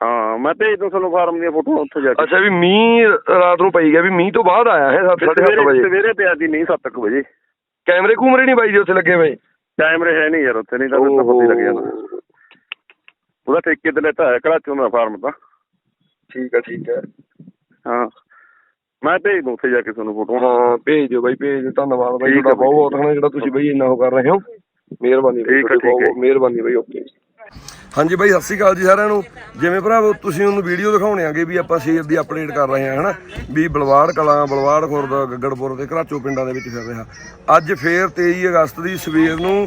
ਹਾਂ ਮੈਂ ਭੇਜ ਦੂੰ ਤੁਹਾਨੂੰ ਫਾਰਮ ਦੀਆਂ ਫੋਟੋਆਂ ਉੱਥੇ ਜਾ ਕੇ। ਅੱਛਾ ਵੀ ਮੀਂਹ ਰਾਤ ਨੂੰ ਪਈ ਗਿਆ ਵੀ ਮੀਂਹ ਤੋਂ ਬਾਅਦ ਆਇਆ ਹੈ 7:30 ਸਵੇਰੇ ਵਜੇ। ਸਵੇਰੇ ਪਿਆ ਸੀ ਮੀਂਹ 7 ਵਜੇ। ਕੈਮਰੇ ਕੂਮਰੇ ਨਹੀਂ ਬਾਈ ਜੀ ਉੱਥੇ ਲੱਗੇ ਹੋਏ ਕੈਮਰੇ ਹੈ ਨਹੀਂ ਯਾਰ ਉੱਥੇ ਨਹੀਂ ਤਾਂ ਫਿਰ ਤਾਂ ਪਤਾ ਹੀ ਲੱਗ ਜਾਣਾ। ਉਹਦਾ ਠੇਕੇ ਤੇ ਲੈਤਾ ਹੈ ਘਰਾਚੋਂ ਦਾ ਫਾਰਮ ਤਾਂ। ਠੀਕ ਹੈ ਠੀਕ ਹੈ ਹਾਂ। ਮੈਂ ਭੇਜ ਦੂੰ ਉੱਥੇ ਜਾ ਕੇ ਤੁਹਾਨੂੰ ਫੋਟੋ ਹਾਂ ਭੇਜ ਦਿਓ ਬਾਈ ਭੇਜ ਦਿਓ। ਧੰਨਵਾਦ ਬਾਈ ਤੁਹਾਡਾ ਬਹੁਤ ਬਹੁਤ ਹਨਾ ਜਿਹੜਾ ਤੁਸੀਂ ਬਾਈ ਇੰਨਾ ਉਹ ਕਰ ਰਹੇ ਹੋ। ਮਿਹਰਬਾਨੀ ਬਾਈ ਤੁਹਾਡੀ। ਬਹੁਤ ਮਿਹਰਬਾਨੀ ਬਾਈ ਓਕੇ। ਹਾਂਜੀ ਬਾਈ, ਸਤਿ ਸ਼੍ਰੀ ਅਕਾਲ ਜੀ ਸਾਰਿਆਂ ਨੂੰ। ਜਿਵੇਂ ਭਰਾਵੋ, ਤੁਸੀਂ ਉਹਨੂੰ ਵੀਡੀਓ ਦਿਖਾਉਣੇ ਆਗੇ ਵੀ ਆਪਾਂ ਸ਼ੇਰ ਦੀ ਅਪਡੇਟ ਕਰ ਰਹੇ ਹਾਂ, ਹਨਾ? ਵੀ ਬਲਵਾੜ ਕਲਾਂ, ਬਲਵਾੜ ਖੁਰਦ, ਗੱਗੜਪੁਰ ਤੇ ਘਰਾਚੋ ਪਿੰਡਾਂ ਦੇ ਵਿੱਚ ਫਿਰ ਰਿਹਾ। ਅੱਜ ਫੇਰ 23 ਅਗਸਤ ਦੀ ਸਵੇਰ ਨੂੰ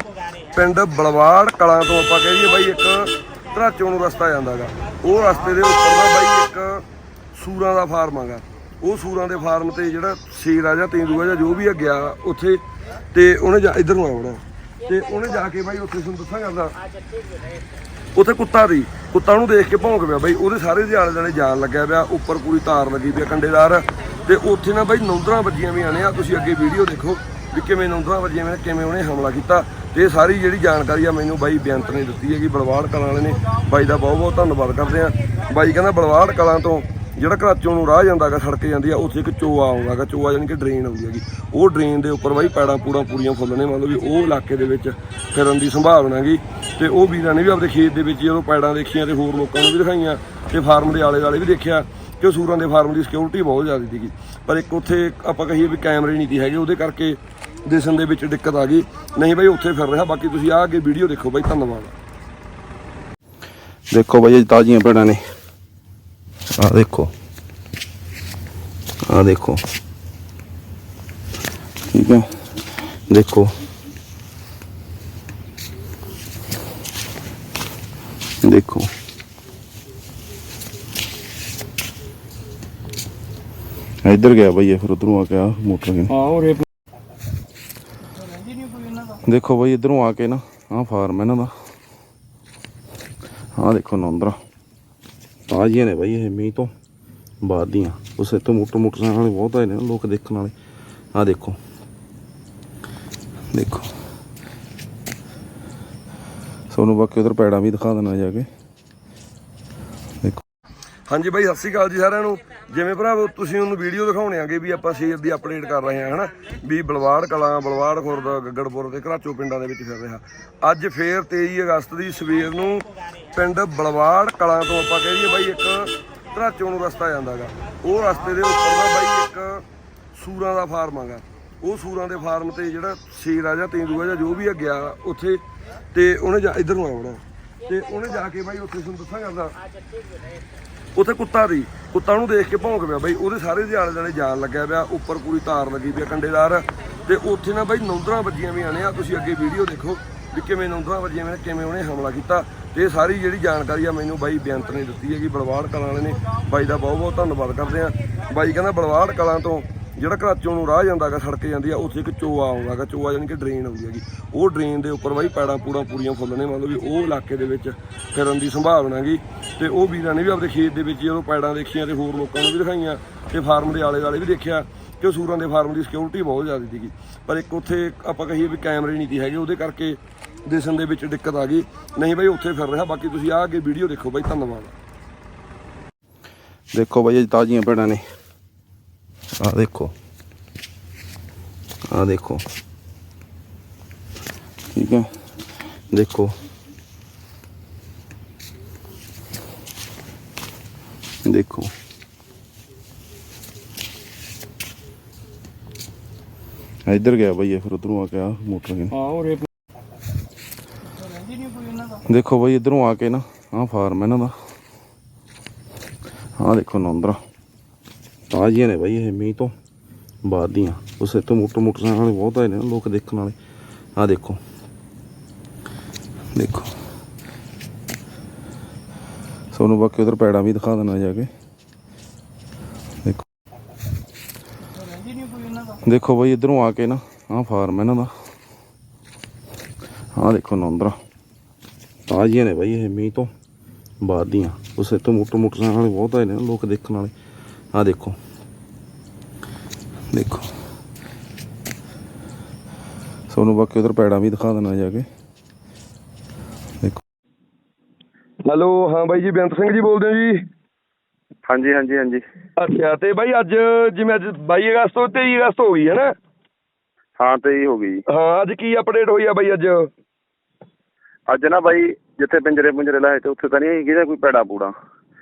ਪਿੰਡ ਬਲਵਾੜ ਕਲਾਂ ਤੋਂ ਆਪਾਂ ਕਹਿ ਦਈਏ ਬਾਈ, ਇੱਕ ਘਰਾਚੋ ਨੂੰ ਰਸਤਾ ਜਾਂਦਾਗਾ ਉਹ ਰਸਤੇ ਦੇ ਉੱਪਰ ਨਾ ਬਾਈ ਇੱਕ ਸੂਰਾਂ ਦਾ ਫਾਰਮ ਹੈਗਾ ਉਹ ਸੂਰਾਂ ਦੇ ਫਾਰਮ ਤੇ ਜਿਹੜਾ ਸ਼ੇਰ ਆ ਜਾਂ ਤੇਂਦੂਆ ਜਾਂ ਜੋ ਵੀ ਆ ਗਿਆ ਉੱਥੇ ਤੇ ਉਹਨੇ ਜਾ ਇਧਰ ਨੂੰ ਆਉਣਾ। ਤੇ ਉਹਨੇ ਜਾ ਕੇ ਬਾਈ, ਉੱਥੇ ਤੁਹਾਨੂੰ ਦੱਸਾਂ ਕਰਦਾ ਉੱਥੇ ਕੁੱਤਾ ਸੀ ਕੁੱਤਾ ਨੂੰ ਦੇਖ ਕੇ ਭੌਂਕ ਪਿਆ ਬਾਈ, ਉਹਦੇ ਸਾਰੇ ਦੇ ਆਲੇ ਦੁਆਲੇ ਜਾਲ ਲੱਗਿਆ ਪਿਆ, ਉੱਪਰ ਪੂਰੀ ਤਾਰ ਲੱਗੀ ਪਈ ਕੰਡੇਦਾਰ ਤੇ ਉੱਥੇ ਨਾ ਬਾਈ ਨੌਂਦਰਾਂ ਵੱਜੀਆਂ ਵੀ ਆਣੇ ਆ, ਤੁਸੀਂ ਅੱਗੇ ਵੀਡੀਓ ਦੇਖੋ ਵੀ ਕਿਵੇਂ ਨੌਂਦਰਾਂ ਵੱਜੀਆਂ ਵੀ ਕਿਵੇਂ ਉਹਨੇ ਹਮਲਾ ਕੀਤਾ। ਤੇ ਇਹ ਸਾਰੀ ਜਿਹੜੀ ਜਾਣਕਾਰੀ ਆ ਮੈਨੂੰ ਬਾਈ ਬੇਅੰਤ ਨੇ ਦਿੱਤੀ ਹੈਗੀ, ਬਲਵਾੜ ਕਲਾਂ ਵਾਲੇ ਨੇ। ਬਾਈ ਦਾ ਬਹੁਤ ਬਹੁਤ ਧੰਨਵਾਦ ਕਰਦੇ ਆ। ਬਾਈ ਕਹਿੰਦਾ ਬਲਵਾੜ ਕਲਾਂ ਤੋਂ ਜਿਹੜਾ ਘਰਾਚੋਂ ਨੂੰ ਰਾਹ ਜਾਂਦਾ ਜਾਂਦਾਗਾ ਸੜਕ ਜਾਂਦੀ ਆ, ਉੱਥੇ ਇੱਕ ਚੋਆ ਆਉਂਦਾ ਆਉਂਦਾਗਾ ਚੋਆ ਜਾਨੀ ਕਿ ਡਰੇਨ ਆਉਂਦੀ ਹੈਗੀ। ਉਹ ਡਰੇਨ ਦੇ ਉੱਪਰ ਬਾਈ ਪੈੜਾਂ ਪੂੜਾਂ ਪੂਰੀਆਂ ਫੁੱਲਣੇ ਮੰਨ ਲਓ ਵੀ ਉਹ ਇਲਾਕੇ ਦੇ ਵਿੱਚ ਫਿਰਨ ਦੀ ਸੰਭਾਵਨਾ ਹੈਗੀ। ਤੇ ਉਹ ਵੀਰਾਂ ਨੇ ਵੀ ਆਪਣੇ ਖੇਤ ਦੇ ਵਿੱਚ ਜਦੋਂ ਪੈੜਾਂ ਦੇਖੀਆਂ ਤੇ ਹੋਰ ਲੋਕਾਂ ਨੂੰ ਵੀ ਦਿਖਾਈਆਂ ਤੇ ਫਾਰਮ ਦੇ ਆਲੇ ਦੁਆਲੇ ਵੀ ਦੇਖਿਆ ਕਿ ਸੂਰਾਂ ਦੇ ਫਾਰਮ ਦੀ ਸਿਕਿਉਰਿਟੀ ਬਹੁਤ ਜ਼ਿਆਦਾ ਸੀਗੀ। ਪਰ ਇੱਕ ਉੱਥੇ ਆਪਾਂ ਕਹੀਏ ਵੀ ਕੈਮਰੇ ਨਹੀਂ ਸੀ ਹੈਗੇ, ਉਹਦੇ ਕਰਕੇ ਦਿਸਣ ਦੇ ਵਿੱਚ ਦਿੱਕਤ ਆ ਗਈ। ਨਹੀਂ ਬਾਈ, ਉੱਥੇ ਫਿਰ ਰਿਹਾ। ਬਾਕੀ ਤੁਸੀਂ ਆ ਅੱਗੇ ਵੀਡੀਓ ਦੇਖੋ ਬਾਈ, ਧੰਨਵਾਦ। ਦੇਖੋ ਬਾਈ, ਇਹ ਤਾਜ਼ੀਆਂ ਭੈਣਾਂ ਨੇ। ਆ ਦੇਖੋ ਆ ਦੇਖੋ ਠੀਕ ਹੈ ਦੇਖੋ ਦੇਖੋ ਇੱਧਰ ਗਿਆ ਬਾਈ ਇਹ ਫਿਰ ਉਧਰੋਂ ਆ ਕੇ ਆ ਮੋਟਰ ਕੇ ਹਾਂ ਰੇਪ ਦੇਖੋ ਬਾਈ ਇਧਰੋਂ ਆ ਕੇ ਨਾ ਆਹ ਫਾਰਮ ਇਹਨਾਂ ਦਾ ਆਹ ਦੇਖੋ ਨੌਂਦਰਾ ਤਾਜ਼ੀਆਂ ਨੇ ਬਾਈ, ਇਹ ਮੀਂਹ ਤੋਂ ਬਾਅਦ ਦੀਆਂ। ਉਸ ਤੋਂ ਮੋਟਰ ਮੋਟਰਸਾਈਕਲ ਵਾਲੇ ਬਹੁਤ ਆਏ ਨੇ, ਲੋਕ ਦੇਖਣ ਵਾਲੇ। ਆਹ ਦੇਖੋ। ਦੇਖੋ। ਸੋਨੂੰ ਬਾਕੀ ਉਧਰ ਪੈੜਾਂ ਵੀ ਦਿਖਾ ਦੇਣਾ ਜਾ ਕੇ। ਦੇਖੋ। ਹਾਂਜੀ ਬਾਈ, ਸਤਿ ਸ਼੍ਰੀ ਅਕਾਲ ਜੀ ਸਾਰਿਆਂ ਨੂੰ। ਜਿਵੇਂ ਭਰਾਵੋ, ਤੁਸੀਂ ਉਹਨੂੰ ਵੀਡੀਓ ਦਿਖਾਉਣੇ ਆਗੇ ਵੀ ਆਪਾਂ ਸ਼ੇਰ ਦੀ ਅਪਡੇਟ ਕਰ ਰਹੇ ਹਾਂ, ਹਨਾ? ਵੀ ਬਲਵਾੜ ਕਲਾਂ, ਬਲਵਾੜ ਖੁਰਦ, ਗੱਗੜਪੁਰ ਤੇ ਘਰਾਚੋ ਪਿੰਡਾਂ ਦੇ ਵਿੱਚ ਫਿਰ ਰਿਹਾ। ਅੱਜ ਫੇਰ 23 ਅਗਸਤ ਦੀ ਸਵੇਰ ਨੂੰ ਪਿੰਡ ਬਲਵਾੜ ਕਲਾਂ ਤੋਂ ਆਪਾਂ ਕਹਿ ਦਈਏ ਬਾਈ, ਇੱਕ ਘਰਾਚੋ ਨੂੰ ਰਸਤਾ ਜਾਂਦਾਗਾ। ਉਹ ਰਸਤੇ ਦੇ ਉੱਪਰ ਨਾ ਬਾਈ ਇੱਕ ਸੂਰਾਂ ਦਾ ਫਾਰਮ ਹੈਗਾ ਉਹ ਸੂਰਾਂ ਦੇ ਫਾਰਮ ਤੇ ਜਿਹੜਾ ਸ਼ੇਰ ਆ ਜਾਂ ਤੇਂਦੂਆ ਜਾਂ ਜੋ ਵੀ ਆ ਗਿਆ ਉੱਥੇ, ਤੇ ਉਹਨੇ ਜਾ ਇਧਰ ਨੂੰ ਆਉਣਾ। ਤੇ ਉਹਨੇ ਜਾ ਕੇ ਬਾਈ ਉੱਥੇ ਤੁਹਾਨੂੰ ਦੱਸਾਂ ਕਰਦਾ ਉੱਥੇ ਕੁੱਤਾ ਸੀ ਕੁੱਤਾ ਨੂੰ ਦੇਖ ਕੇ ਭੌਂਕ ਪਿਆ ਬਾਈ। ਉਹਦੇ ਸਾਰੇ ਦੇ ਆਲੇ ਦੁਆਲੇ ਜਾਲ ਲੱਗਿਆ ਪਿਆ, ਉੱਪਰ ਪੂਰੀ ਤਾਰ ਲੱਗੀ ਪਈ ਕੰਡੇਦਾਰ ਤੇ ਉੱਥੇ ਨਾ ਬਾਈ ਨੌਂਦਰਾਂ ਵੱਜੀਆਂ ਵੀ ਆਣੇ ਆ ਤੁਸੀਂ ਅੱਗੇ ਵੀਡੀਓ ਦੇਖੋ। ਵੀ ਕਿਵੇਂ ਨੌਂਦਰਾਂ ਵੱਜੀਆਂ ਵੀ ਨੇ, ਕਿਵੇਂ ਉਹਨੇ ਹਮਲਾ ਕੀਤਾ। ਤੇ ਇਹ ਸਾਰੀ ਜਿਹੜੀ ਜਾਣਕਾਰੀ ਆ ਮੈਨੂੰ ਬਾਈ ਬੇਅੰਤ ਨੇ ਦਿੱਤੀ ਹੈਗੀ ਬਲਵਾੜ ਕਲਾਂ ਵਾਲੇ ਨੇ। ਬਾਈ ਦਾ ਬਹੁਤ ਬਹੁਤ ਧੰਨਵਾਦ ਕਰਦੇ ਆ। ਬਾਈ ਕਹਿੰਦਾ ਬਲਵਾੜ ਕਲਾਂ ਤੋਂ ਜਿਹੜਾ ਘਰਾਚੋਂ ਨੂੰ ਰਾਹ ਜਾਂਦਾ ਹੈਗਾ, ਸੜਕ ਜਾਂਦੀ ਆ, ਉੱਥੇ ਇੱਕ ਚੋਆ ਆਉਂਦਾ ਆਉਂਦਾਗਾ ਚੋਆ ਜਾਨੀ ਕਿ ਡਰੇਨ ਆਉਂਦੀ ਹੈਗੀ। ਉਹ ਡਰੇਨ ਦੇ ਉੱਪਰ ਬਾਈ ਪੈੜਾਂ ਪੂੜਾਂ ਪੂਰੀਆਂ ਫੁੱਲਣੇ ਮੰਨ ਲਓ ਵੀ ਉਹ ਇਲਾਕੇ ਦੇ ਵਿੱਚ ਫਿਰਨ ਦੀ ਸੰਭਾਵਨਾ ਹੈਗੀ। ਤੇ ਉਹ ਵੀਰਾਂ ਨੇ ਵੀ ਆਪਣੇ ਖੇਤ ਦੇ ਵਿੱਚ ਜਦੋਂ ਪੈੜਾਂ ਦੇਖੀਆਂ ਤੇ ਹੋਰ ਲੋਕਾਂ ਨੂੰ ਵੀ ਦਿਖਾਈਆਂ, ਤੇ ਫਾਰਮ ਦੇ ਆਲੇ ਦੁਆਲੇ ਵੀ ਦੇਖਿਆ ਕਿ ਸੂਰਾਂ ਦੇ ਫਾਰਮ ਦੀ ਸਿਕਿਉਰਿਟੀ ਬਹੁਤ ਜ਼ਿਆਦਾ ਸੀਗੀ। ਪਰ ਇੱਕ ਉੱਥੇ ਆਪਾਂ ਕਹੀਏ ਵੀ ਕੈਮਰੇ ਨਹੀਂ ਸੀ ਹੈਗੇ, ਉਹਦੇ ਕਰਕੇ ਦਿਸਣ ਦੇ ਵਿੱਚ ਦਿੱਕਤ ਆ ਗਈ। ਨਹੀਂ ਬਾਈ, ਉੱਥੇ ਫਿਰ ਰਿਹਾ, ਬਾਕੀ ਤੁਸੀਂ ਆ ਅੱਗੇ ਵੀਡੀਓ ਦੇਖੋ ਬਾਈ, ਧੰਨਵਾਦ। ਦੇਖੋ ਬਾਈ, ਇਹ ਤਾਜ਼ੀਆਂ ਭੈਣਾਂ ਨੇ। ਆ ਦੇਖੋ ਆ ਦੇਖੋ ਠੀਕ ਹੈ ਦੇਖੋ ਦੇਖੋ ਇੱਧਰ ਗਿਆ ਬਾਈ ਇਹ ਫਿਰ ਉਧਰੋਂ ਆ ਕੇ ਆ ਮੋਟਰ ਕੇ ਹਾਂ ਰੇਪ ਦੇਖੋ ਬਾਈ ਇਧਰੋਂ ਆ ਕੇ ਨਾ ਆਹ ਫਾਰਮ ਇਹਨਾਂ ਦਾ ਆਹ ਦੇਖੋ ਨੌਂਦਰਾ ਤਾਜ਼ੀਆਂ ਨੇ ਬਾਈ ਇਹ ਮੀਂਹ ਤੋਂ ਬਾਅਦ ਦੀਆਂ। ਉਸ ਤੋਂ ਮੋਟਰ ਮੋਟਰਸਾਈਕਲ ਵਾਲੇ ਬਹੁਤ ਆਏ ਨੇ ਲੋਕ ਦੇਖਣ ਵਾਲੇ। ਆਹ ਦੇਖੋ। ਦੇਖੋ। ਤੁਹਾਨੂੰ ਬਾਕੀ ਉਧਰ ਪੈੜਾਂ ਵੀ ਦਿਖਾ ਦੇਣਾ ਜਾ ਕੇ। ਦੇਖੋ। ਦੇਖੋ ਬਾਈ ਇਧਰੋਂ ਆ ਕੇ ਨਾ, ਆਹ ਫਾਰਮ ਇਹਨਾਂ ਦਾ। ਆਹ ਦੇਖੋ ਨੌਂਦਰਾ। ਤਾਜ਼ੀਆਂ ਨੇ ਬਾਈ ਇਹ ਮੀਂਹ ਤੋਂ ਬਾਅਦ ਦੀਆਂ। ਉਸ ਤੋਂ ਮੋਟਰ ਮੋਟਰਸਾਈਕਲ ਵਾਲੇ ਬਹੁਤ ਆਏ ਨੇ ਲੋਕ ਦੇਖਣ ਵਾਲੇ। ਆਹ ਦੇਖੋ। ਦੇਖੋ। ਸੋਨੂੰ ਬਾਕੀ ਉਧਰ ਪੈੜਾਂ ਵੀ ਦਿਖਾ ਦੇਣਾ ਜਾ ਕੇ। ਦੇਖੋ। ਹੈਲੋ ਹਾਂ ਬਾਈ ਜੀ ਬੇਅੰਤ ਸਿੰਘ ਜੀ ਬੋਲਦੇ ਹੋ ਜੀ? ਹਾਂਜੀ ਹਾਂਜੀ ਹਾਂਜੀ। ਅੱਛਾ ਤੇ ਬਾਈ ਅੱਜ ਜਿਵੇਂ ਅੱਜ 22 ਅਗਸਤ ਤੋਂ 23 ਅਗਸਤ ਹੋ ਗਈ ਹੈ ਨਾ? ਹਾਂ ਤੇ ਹੀ ਹੋ ਗਈ। ਹਾਂ ਅੱਜ ਕੀ ਅਪਡੇਟ ਹੋਈ ਆ ਬਾਈ ਅੱਜ? ਅੱਜ ਨਾ ਬਾਈ ਜਿੱਥੇ ਪਿੰਜਰੇ ਪੁੰਜਰੇ ਲਾਏ ਤੇ ਉੱਥੇ ਤਾਂ ਨਹੀਂ ਹੈਗੀ ਕੋਈ ਪੈੜਾ ਪੂੜਾ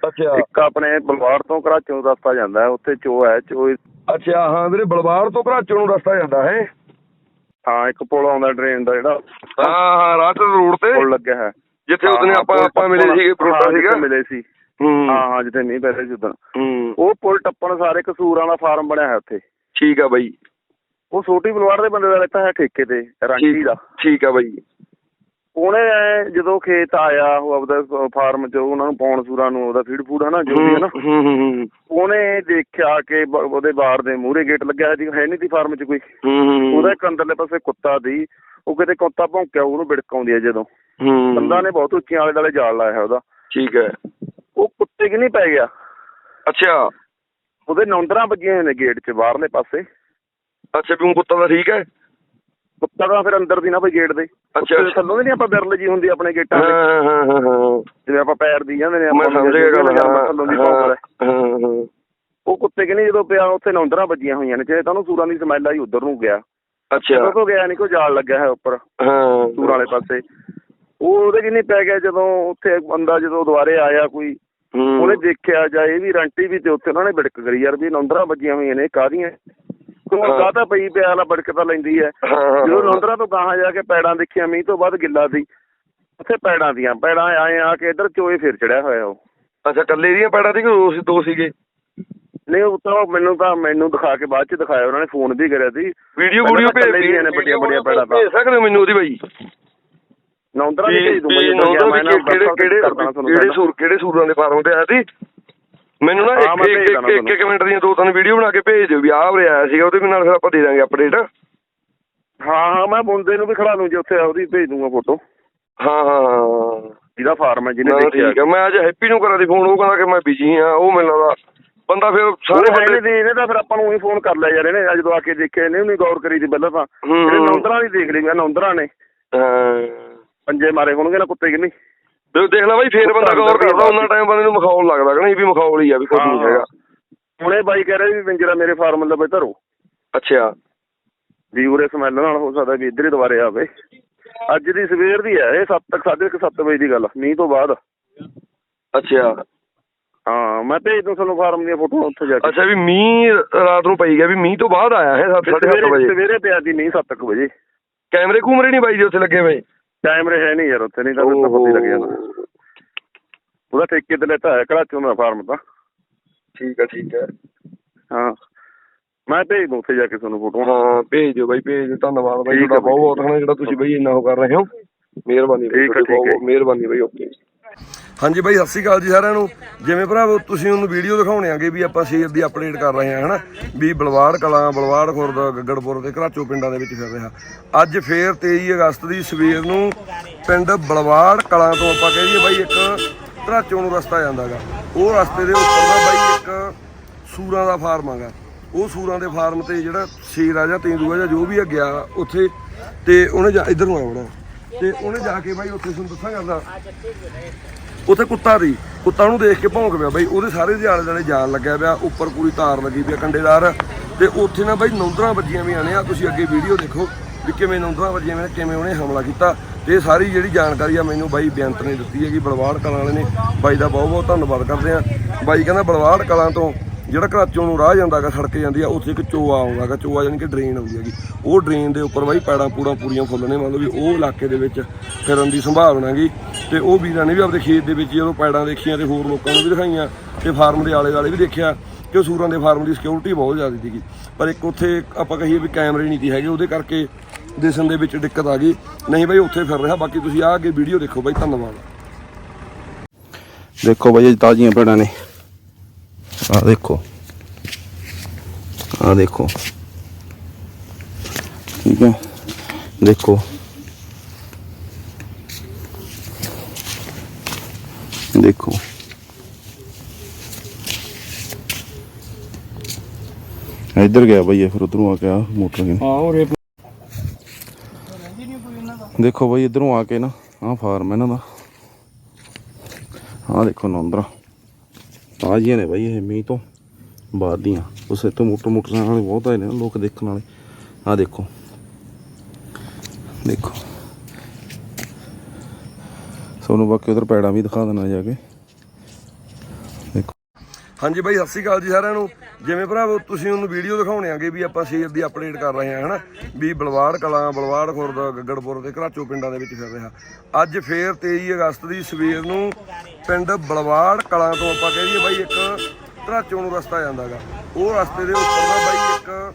ਅੱਛਾ। ਇੱਕ ਆਪਣੇ ਬਲਵਾੜ ਤੋਂ ਘਰਾਚੋਂ ਦਾ ਰਸਤਾ ਜਾਂਦਾ ਹੈ ਉੱਥੇ ਚੋ ਹੈ ਚੋ ਅੱਛਾ ਹਾਂ ਵੀਰੇ ਬਲਵਾੜ ਤੋਂ ਘਰਾਚੋਂ ਨੂੰ ਰਸਤਾ ਜਾਂਦਾ ਹੈ। ਹਾਂ ਇੱਕ ਪੁਲ ਆਉਂਦਾ ਟ੍ਰੇਨ ਦਾ ਜਿਹੜਾ। ਹਾਂ ਹਾਂ ਰਾਤ ਰੋਡ ਤੇ। ਪੁਲ ਲੱਗਿਆ ਹੈ। ਜਿੱਥੇ ਉਹਨੇ ਆਪਾਂ ਆਪਾਂ ਮਿਲੇ ਸੀਗੇ ਜਿੱਥੇ ਸੀਗਾ। ਮਿਲੇ ਸੀ। ਹੂੰ। ਹਾਂ ਜਿੱਥੇ ਨਹੀਂ ਪੈ ਰਹੇ ਸੀ ਉਦੋਂ ਹੂੰ। ਉਹ ਪੁਲ ਟੱਪਣ ਸਾਰੇ ਕਸੂਰਾਂ ਦਾ ਫਾਰਮ ਬਣਿਆ ਹੈ ਉੱਥੇ। ਠੀਕ ਆ ਬਾਈ। ਉਹ ਛੋਟੀ ਬਲਵਾੜ ਦੇ ਬੰਦੇ ਦਾ ਲੈਤਾ ਹੈ ਠੇਕੇ ਤੇ ਰਾਂਚੀ ਦਾ। ਠੀਕ ਆ ਬਾਈ। ਉਹਨੇ ਜਦੋਂ ਖੇਤ ਆਇਆ ਉਹ ਆਪਦਾ ਫਾਰਮ 'ਚ ਉਹਨਾਂ ਨੂੰ ਪਾਉਣ ਸੂਰਾਂ ਨੂੰ ਉਹਦਾ ਫੀਡ ਫੂਡ ਹਨਾ ਜੋ ਵੀ ਹੈ ਨਾ। ਹੂੰ ਹੂੰ ਹੂੰ ਉਹਨੇ ਦੇਖਿਆ ਕਿ ਉਹਦੇ ਬਾਰ ਦੇ ਮੂਹਰੇ ਗੇਟ ਲੱਗਿਆ ਸੀ ਹੈ ਨਹੀਂ ਸੀ ਫਾਰਮ 'ਚ ਕੋਈ। ਉਹਦਾ ਇੱਕ ਅੰਦਰਲੇ ਪਾਸੇ ਕੁੱਤਾ ਦੀ ਉਹ ਕਿਤੇ ਕੁੱਤਾ ਭੌਂਕਿਆ ਉਹਨੂੰ ਬਿੜਕ ਆਉਂਦੀ ਹੈ ਜਦੋਂ। ਬੰਦਾ ਨੇ ਬਹੁਤ ਉੱਚੀਆਂ ਆਲੇ ਦੁਆਲੇ ਜਾਲ ਲਾਇਆ ਉਹਦਾ। ਠੀਕ ਹੈ। ਉਹ ਕੁੱਤੇ ਕਿ ਨਹੀਂ ਪੈ ਗਿਆ? ਅੱਛਾ। ਉਹਦੇ ਨੌਂਦਰਾਂ ਵੱਜੀਆਂ ਨੇ ਗੇਟ 'ਚ ਬਾਹਰਲੇ ਪਾਸੇ। ਅੱਛਾ ਵੀ ਕੁੱਤਾ ਦਾ ਠੀਕ ਹੈ? ਕੁੱਤਾ ਤਾਂ ਫਿਰ ਅੰਦਰ ਦੀ ਨਾ ਕੋਈ ਗੇਟ ਦੇ। ਅੱਛਾ, ਥੱਲੋਂ ਨਹੀਂ ਆਪਾਂ ਬਿਰਲ ਜੀ ਹੁੰਦੀ ਆਪਣੇ ਗੇਟਾਂ ਦੇ? ਹਾਂ ਹਾਂ ਹਾਂ ਜਿਵੇਂ ਆਪਾਂ ਪੈਰ ਦੀ ਜਾਂਦੇ ਨੇ ਮੈਂ ਆਪਾਂ ਸਮਝ ਗਿਆ ਗੱਲ ਹਾਂ ਥੱਲੋਂ ਦੀ ਹਾਂ ਉਹ ਕੁੱਤੇ ਕਿ ਨਹੀਂ ਜਦੋਂ ਪਿਆ ਉੱਥੇ ਨੌਂਦਰਾਂ ਵੱਜੀਆਂ ਹੋਈਆਂ ਨੇ ਚਾਹੇ ਤਾਂ ਉਹਨੂੰ ਸੂਰਾਂ ਦੀ ਸਮੈਲ ਆਈ ਉਧਰ ਨੂੰ ਗਿਆ। ਅੱਛਾ। ਉਹ ਤੋਂ ਗਿਆ ਨਹੀਂ ਕੋਈ ਜਾਲ ਲੱਗਿਆ ਹੈ ਉੱਪਰ ਹਾਂ। ਸੂਰ ਵਾਲੇ ਪਾਸੇ। ਉਹ ਉਹਦੇ ਕਿ ਨਹੀਂ ਪੈ ਗਿਆ ਜਦੋਂ ਉੱਥੇ ਬੰਦਾ ਜਦੋਂ ਦੁਬਾਰੇ ਆਇਆ ਕੋਈ ਉਹਨੇ ਦੇਖਿਆ ਜਾਂ ਇਹ ਵੀ ਰੰਟੀ ਵੀ ਤੇ ਉੱਥੇ ਉਹਨਾਂ ਨੇ ਬਿੜਕ ਕਰੀ ਯਾਰ ਵੀ ਨੌਂਦਰਾਂ ਵੱਜੀਆਂ ਹੋਈਆਂ ਨੇ ਕਾਹਦੀਆਂ? ਕੋਈ ਹਾਂ। ਕਾਹਤਾ ਪਈ ਪਿਆ ਵਾਲਾ ਬਿੜਕ ਤਾਂ ਲੈਂਦੀ ਹੈ ਜਦੋਂ ਹਾਂ। ਨੌਂਦਰਾਂ ਤੋਂ ਗਾਹਾਂ ਜਾ ਕੇ ਪੈੜਾਂ ਦੇਖੀਆਂ ਮੀਂਹ ਤੋਂ ਬਾਅਦ ਗਿੱਲਾ ਦੀ ਉੱਥੇ ਪੈੜਾਂ ਦੀਆਂ ਪੈੜਾਂ ਆਏ ਆ ਕੇ ਇੱਧਰ ਚੋਏ ਫਿਰ ਚੜਿਆ ਹੋਇਆ ਉਹ। ਅੱਛਾ ਕੱਲੇ ਦੀਆਂ ਪੈੜਾਂ ਸੀ ਦੋ ਸੀ ਦੋ ਸੀਗੇ? ਨਹੀਂ ਉਹ ਤਾਂ ਮੈਨੂੰ ਤਾਂ ਮੈਨੂੰ ਦਿਖਾ ਕੇ ਬਾਅਦ ਚ ਦਿਖਾਇਆ ਉਹਨਾਂ ਨੇ ਫੋਨ ਵੀ ਕਰਿਆ ਸੀ। ਵੀਡੀਓ ਵੀਡੀਓ ਭੇਜ ਦੀਆਂ ਨੇ ਵੱਡੀਆਂ ਵੱਡੀਆਂ ਪੈੜਾਂ ਤਾਂ। ਭੇਜ ਸਕਦੇ ਹੋ ਮੈਨੂੰ ਉਹਦੀ ਬਾਈ? ਨੌਂਦਰਾਂ ਦੀ ਭੇਜ ਦੂੰਗਾ ਕਿਹੜੇ ਕਿਹੜੇ ਕਿਹੜੇ। ਸੂਰ ਕਿਹੜੇ ਸੂਰਾਂ ਦੇ ਫਾਰਮ ਤੇ ਆਇਆ ਸੀ? ਮੈਨੂੰ ਨਾ ਹਾਂ, ਮੈਂ ਇੱਕ ਦੇਣਾ ਇੱਕ ਇੱਕ ਇੱਕ ਮਿੰਟ ਦੀਆਂ ਦੋ ਤਿੰਨ ਵੀਡੀਓ ਬਣਾ ਕੇ ਭੇਜ ਦਿਓ ਵੀ ਆਹ ਉਰੇ ਆਇਆ ਸੀਗਾ ਉਹਦੇ ਵੀ ਨਾਲ ਫਿਰ ਆਪਾਂ ਦੇ ਦਾਂਗੇ ਅਪਡੇਟ ਹਾਂ ਹਾਂ ਮੈਂ ਮੁੰਡੇ ਨੂੰ ਵੀ ਖੜਾ ਲੂੰ ਜੇ ਉੱਥੇ ਉਹਦੀ ਭੇਜ ਦੂੰਗਾ ਫੋਟੋ ਹਾਂ ਹਾਂ ਹਾਂ। ਜਿਹਦਾ ਫਾਰਮ ਹੈ ਜਿਹਨੇ ਨਾ ਦੇਖਿਆ ਠੀਕ ਹੈ ਮੈਂ ਅੱਜ ਹੈਪੀ ਨੂੰ ਕਰਾਂ ਦੀ ਫੋਨ ਉਹ ਕਹਿੰਦਾ ਕਿ ਮੈਂ ਬਿਜ਼ੀ ਆ ਉਹ ਮੈਨੂੰ ਲੱਗਦਾ ਬੰਦਾ ਫਿਰ ਸਾਰੇ ਸਾਰੇ ਬੰਦੇ ਬੰਦੇ ਇਹਨੇ ਤਾਂ ਫਿਰ ਆਪਾਂ ਨੂੰ ਉਹੀ ਫੋਨ ਕਰ ਲਿਆ ਯਾਰ ਇਹਨੇ ਜਦੋਂ ਆ ਕੇ ਦੇਖਿਆ ਇਹਨੇ ਵੀ ਨਹੀਂ ਗੌਰ ਕਰੀ ਸੀ ਪਹਿਲਾਂ ਤਾਂ। ਹੂੰ। ਇਹਨੇ ਨੌਂਦਰਾਂ ਦੀ ਦੇਖ ਲਈ ਮੈਂ ਨੌਂਦਰਾਂ ਨੇ। ਹਾਂ। ਪੰਜੇ ਮਾਰੇ ਹੋਣਗੇ ਨਾ ਕੁੱਤੇ ਕਿ ਨਹੀਂ ਤੇ ਦੇਖ ਲੈ ਬਾਈ ਫੇਰ ਬੰਦਾ ਗੌਰ ਕਰਦਾ ਉਹਨਾਂ ਟਾਈਮ ਬੰਦੇ ਨੂੰ ਮਖੌਲ ਲੱਗਦਾ ਕਿ ਨਹੀਂ ਵੀ ਮਖੌਲ ਹੀ ਆ ਵੀ ਕੁਝ ਨਹੀਂ ਹੈਗਾ। ਹੁਣੇ ਬਾਈ ਕਹਿ ਰਿਹਾ ਵੀ ਪਿੰਜਰਾ ਮੇਰੇ ਫਾਰਮ ਦਾ ਬਈ ਧਰੋ। ਅੱਛਾ। ਵੀ ਉਰੇ ਸਮੈਲ ਨਾਲ ਹੋ ਸਕਦਾ ਵੀ ਇੱਧਰ ਦੁਬਾਰੇ ਆਵੇ। ਅੱਜ ਦੀ ਸਵੇਰ ਦੀ ਹੈ ਇਹ 7 ਤੱਕ ਸਾਢੇ ਕੁ ਸੱਤ ਵਜੇ ਦੀ ਗੱਲ ਮੀਂਹ ਤੋਂ ਬਾਅਦ। ਅੱਛਾ। ਹਾਂ ਮੈਂ ਭੇਜ ਦੂੰ ਤੁਹਾਨੂੰ ਫਾਰਮ ਦੀਆਂ ਫੋਟੋਆਂ ਉੱਥੇ ਜਾ ਕੇ। ਅੱਛਾ ਵੀ ਮੀਂਹ ਰਾਤ ਨੂੰ ਪਈ ਗਿਆ ਵੀ ਮੀਂਹ ਤੋਂ ਬਾਅਦ ਆਇਆ ਹੈ 7:30 ਸਵੇਰੇ ਵਜੇ। ਸਵੇਰੇ ਪਿਆ ਸੀ ਮੀਂਹ 7 ਵਜੇ। ਕੈਮਰੇ ਕੂਮਰੇ ਨਹੀਂ ਬਾਈ ਜੀ ਉੱਥੇ ਲੱਗੇ ਹੋਏ? ਟਾਈਮ ਰਹੇ ਨਹੀਂ ਯਾਰ ਉੱਥੇ ਨਹੀਂ ਤਾਂ ਫਿਰ ਤਾਂ ਪਤਾ ਹੀ ਲੱਗ ਜਾਂਦਾ। ਉਹਦਾ ਠੇਕੇ ਤੇ ਲੈਤਾ ਹੈ ਕਰਾਚੋਂ ਦਾ ਫਾਰਮ ਤਾਂ। ਠੀਕ ਹੈ ਠੀਕ ਹੈ ਹਾਂ। ਮੈਂ ਭੇਜ ਦੂੰ ਉੱਥੇ ਜਾ ਕੇ ਤੁਹਾਨੂੰ ਫੋਟੋਆਂ ਹਾਂ ਭੇਜ ਦਿਓ ਬਾਈ ਭੇਜ ਦਿਓ ਧੰਨਵਾਦ ਬਾਈ ਠੀਕ ਤੁਹਾਡਾ ਹੈ ਬਹੁਤ ਬਹੁਤ ਹੈ ਜਿਹੜਾ ਤੁਸੀਂ ਬਾਈ ਇੰਨਾ ਉਹ ਕਰ ਰਹੇ ਹੋ। ਮਿਹਰਬਾਨੀ ਬਾਈ ਠੀਕ ਹੈ, ਤੁਹਾਡੀ ਬਹੁਤ ਠੀਕ ਹੈ। ਬਹੁਤ ਮਿਹਰਬਾਨੀ ਬਾਈ ਓਕੇ। ਹਾਂਜੀ ਬਾਈ, ਸਤਿ ਸ਼੍ਰੀ ਅਕਾਲ ਜੀ ਸਾਰਿਆਂ ਨੂੰ। ਜਿਵੇਂ ਭਰਾਵੋ, ਤੁਸੀਂ ਉਹਨੂੰ ਵੀਡੀਓ ਦਿਖਾਉਣੇ ਆਗੇ ਵੀ ਆਪਾਂ ਸ਼ੇਰ ਦੀ ਅਪਡੇਟ ਕਰ ਰਹੇ ਹਾਂ, ਹਨਾ? ਵੀ ਬਲਵਾੜ ਕਲਾਂ, ਬਲਵਾੜ ਖੁਰਦ, ਗੱਗੜਪੁਰ ਤੇ ਘਰਾਚੋ ਪਿੰਡਾਂ ਦੇ ਵਿੱਚ ਫਿਰ ਰਿਹਾ। ਅੱਜ ਫੇਰ 23 ਅਗਸਤ ਦੀ ਸਵੇਰ ਨੂੰ ਪਿੰਡ ਬਲਵਾੜ ਕਲਾਂ ਤੋਂ ਆਪਾਂ ਕਹਿ ਦਈਏ ਬਾਈ, ਇੱਕ ਘਰਾਚੋ ਨੂੰ ਰਸਤਾ ਜਾਂਦਾਗਾ ਉਹ ਰਸਤੇ ਦੇ ਉੱਪਰ ਦਾ ਬਾਈ, ਇੱਕ ਸੂਰਾਂ ਦਾ ਫਾਰਮ ਆਗਾ ਉਹ ਸੂਰਾਂ ਦੇ ਫਾਰਮ ਤੇ ਜਿਹੜਾ ਸ਼ੇਰ ਆ ਜਾਂ ਤੇਂਦੂਆ ਜਾਂ ਜੋ ਵੀ ਆ ਗਿਆ ਉੱਥੇ ਤੇ ਉਹਨੇ ਜਾ ਇੱਧਰ ਨੂੰ ਆਉਣਾ ਤੇ ਉਹਨੇ ਜਾ ਕੇ ਬਾਈ, ਉੱਥੇ ਤੁਹਾਨੂੰ ਦੱਸਾਂ ਕਰਦਾ ਉੱਥੇ ਕੁੱਤਾ ਸੀ ਕੁੱਤਾ ਉਹਨੂੰ ਦੇਖ ਕੇ ਭੌਂਕ ਪਿਆ ਬਾਈ, ਉਹਦੇ ਸਾਰੇ ਦੇ ਆਲੇ ਦੁਆਲੇ ਜਾਨ ਲੱਗਿਆ ਪਿਆ, ਉੱਪਰ ਪੂਰੀ ਤਾਰ ਲੱਗੀ ਪਿਆ ਕੰਡੇਦਾਰ ਤੇ ਉੱਥੇ ਨਾ ਬਾਈ ਨੌਂਦਰਾਂ ਵੱਜੀਆਂ ਵੀ ਆਣੇ ਆ, ਤੁਸੀਂ ਅੱਗੇ ਵੀਡੀਓ ਦੇਖੋ ਵੀ ਕਿਵੇਂ ਨੌਂਦਰਾਂ ਵੱਜੀਆਂ ਨੇ, ਕਿਵੇਂ ਉਹਨੇ ਹਮਲਾ ਕੀਤਾ। ਤੇ ਇਹ ਸਾਰੀ ਜਿਹੜੀ ਜਾਣਕਾਰੀ ਆ ਮੈਨੂੰ ਬਾਈ ਬੇਅੰਤ ਨੇ ਦਿੱਤੀ ਹੈਗੀ, ਬਲਵਾੜ ਕਲਾਂ ਵਾਲੇ ਨੇ। ਬਾਈ ਦਾ ਬਹੁਤ ਬਹੁਤ ਧੰਨਵਾਦ ਕਰਦੇ ਆ। ਬਾਈ ਕਹਿੰਦਾ ਬਲਵਾੜ ਕਲਾਂ ਤੋਂ ਜਿਹੜਾ ਘਰਾਚੋਂ ਨੂੰ ਰਾਹ ਜਾਂਦਾਗਾ, ਸੜਕ ਜਾਂਦੀ ਆ, ਉੱਥੇ ਇੱਕ ਚੋਆ ਆਉਂਦਾਗਾ, ਚੋਆ ਯਾਨੀ ਕਿ ਡਰੇਨ ਆਉਂਦੀ ਹੈਗੀ। ਉਹ ਡਰੇਨ ਦੇ ਉੱਪਰ ਬਾਈ ਪੈੜਾਂ ਪੂੜਾਂ ਪੂਰੀਆਂ ਫੁੱਲ ਨੇ ਮਤਲਬ ਵੀ ਉਹ ਇਲਾਕੇ ਦੇ ਵਿੱਚ ਫਿਰਨ ਦੀ ਸੰਭਾਵਨਾ ਗੀ ਤੇ ਉਹ ਵੀਰਾਂ ਨੇ ਵੀ ਆਪਣੇ ਖੇਤ ਦੇ ਵਿੱਚ ਜਦੋਂ ਪੈੜਾਂ ਦੇਖੀਆਂ ਤੇ ਹੋਰ ਲੋਕਾਂ ਨੂੰ ਵੀ ਦਿਖਾਈਆਂ ਤੇ ਫਾਰਮ ਦੇ ਆਲੇ ਦੁਆਲੇ ਵੀ ਦੇਖਿਆ ਕਿ ਉਹ ਸੂਰਾਂ ਦੇ ਫਾਰਮ ਦੀ ਸਿਕਿਉਰਿਟੀ ਬਹੁਤ ਜ਼ਿਆਦਾ ਸੀਗੀ। ਪਰ ਇੱਕ ਉੱਥੇ ਆਪਾਂ ਕਹੀਏ ਵੀ ਕੈਮਰੇ ਨਹੀਂ ਸੀ ਹੈਗੇ, ਉਹਦੇ ਕਰਕੇ ਦਿਸਣ ਦੇ ਵਿੱਚ ਦਿੱਕਤ ਆ ਗਈ। ਨਹੀਂ ਬਾਈ, ਉੱਥੇ ਫਿਰ ਰਿਹਾ, ਬਾਕੀ ਤੁਸੀਂ ਆ ਅੱਗੇ ਵੀਡੀਓ ਦੇਖੋ ਬਾਈ, ਧੰਨਵਾਦ। ਦੇਖੋ ਬਾਈ, ਇਹ ਤਾਜ਼ੀਆਂ ਪੈੜਾਂ ਨੇ। ਆ ਦੇਖੋ। ਆ ਦੇਖੋ। ਠੀਕ ਹੈ। ਦੇਖੋ। ਦੇਖੋ। ਇੱਧਰ ਗਿਆ ਬਾਈ ਇਹ ਫਿਰ ਉਧਰੋਂ ਆ ਕੇ ਆ ਮੋਟਰ ਗਿਆ ਹਾਂ ਉਰੇ ਦੇਖੋ ਬਾਈ ਇਧਰੋਂ ਆ ਕੇ ਨਾ ਆਹ ਫਾਰਮ ਇਹਨਾਂ ਦਾ। ਆਹ ਦੇਖੋ ਨੌਂਦਰਾ। ਤਾਜ਼ੀਆਂ ਨੇ ਬਾਈ ਇਹ ਮੀਂਹ ਤੋਂ ਬਾਅਦ ਦੀਆਂ। ਉਸੇ ਤੋਂ ਮੋਟਰ ਮੋਟਰਸਾਈਕਲ ਵਾਲੇ ਬਹੁਤ ਆਏ ਨੇ ਲੋਕ ਦੇਖਣ ਵਾਲੇ। ਆਹ ਦੇਖੋ। ਦੇਖੋ। ਤੁਹਾਨੂੰ ਬਾਕੀ ਉਧਰ ਪੈੜਾਂ ਵੀ ਦਿਖਾ ਦੇਣਾ ਜਾ ਕੇ। ਦੇਖੋ ਹਾਂਜੀ ਬਾਈ, ਸਤਿ ਸ਼੍ਰੀ ਅਕਾਲ ਜੀ ਸਾਰਿਆਂ ਨੂੰ। ਜਿਵੇਂ ਭਰਾਵੋ, ਤੁਸੀਂ ਉਹਨੂੰ ਵੀਡੀਓ ਦਿਖਾਉਣੇ ਆਗੇ ਵੀ ਆਪਾਂ ਸ਼ੇਰ ਦੀ ਅਪਡੇਟ ਕਰ ਰਹੇ ਹਾਂ, ਹਨਾ? ਵੀ ਬਲਵਾੜ ਕਲਾਂ, ਬਲਵਾੜ ਖੁਰਦ, ਗੱਗੜਪੁਰ ਤੇ ਘਰਾਚੋ ਪਿੰਡਾਂ ਦੇ ਵਿੱਚ ਫਿਰ ਰਿਹਾ। ਅੱਜ ਫੇਰ 23 ਅਗਸਤ ਦੀ ਸਵੇਰ ਨੂੰ ਪਿੰਡ ਬਲਵਾੜ ਕਲਾਂ ਤੋਂ ਆਪਾਂ ਕਹਿ ਦਈਏ ਬਾਈ, ਇੱਕ ਘਰਾਚੋ ਨੂੰ ਰਸਤਾ ਜਾਂਦਾਗਾ ਉਹ ਰਸਤੇ ਦੇ ਉੱਪਰ ਨਾ ਬਾਈ, ਇੱਕ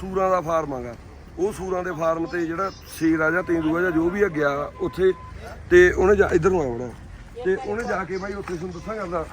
ਸੂਰਾਂ ਦਾ ਫਾਰਮ ਆਗਾ ਉਹ ਸੂਰਾਂ ਦੇ ਫਾਰਮ ਤੇ ਜਿਹੜਾ ਸ਼ੇਰ ਆ ਜਾਂ ਤੇਂਦੂਆ ਜਾਂ ਜੋ ਵੀ ਆ ਗਿਆ ਉੱਥੇ ਤੇ ਉਹਨੇ ਜਾ ਇੱਧਰ ਨੂੰ ਆਉਣਾ ਤੇ ਉਹਨੇ ਜਾ ਕੇ ਬਾਈ ਉੱਥੇ ਤੁਹਾਨੂੰ ਦੱਸਾਂ ਕਰਦਾ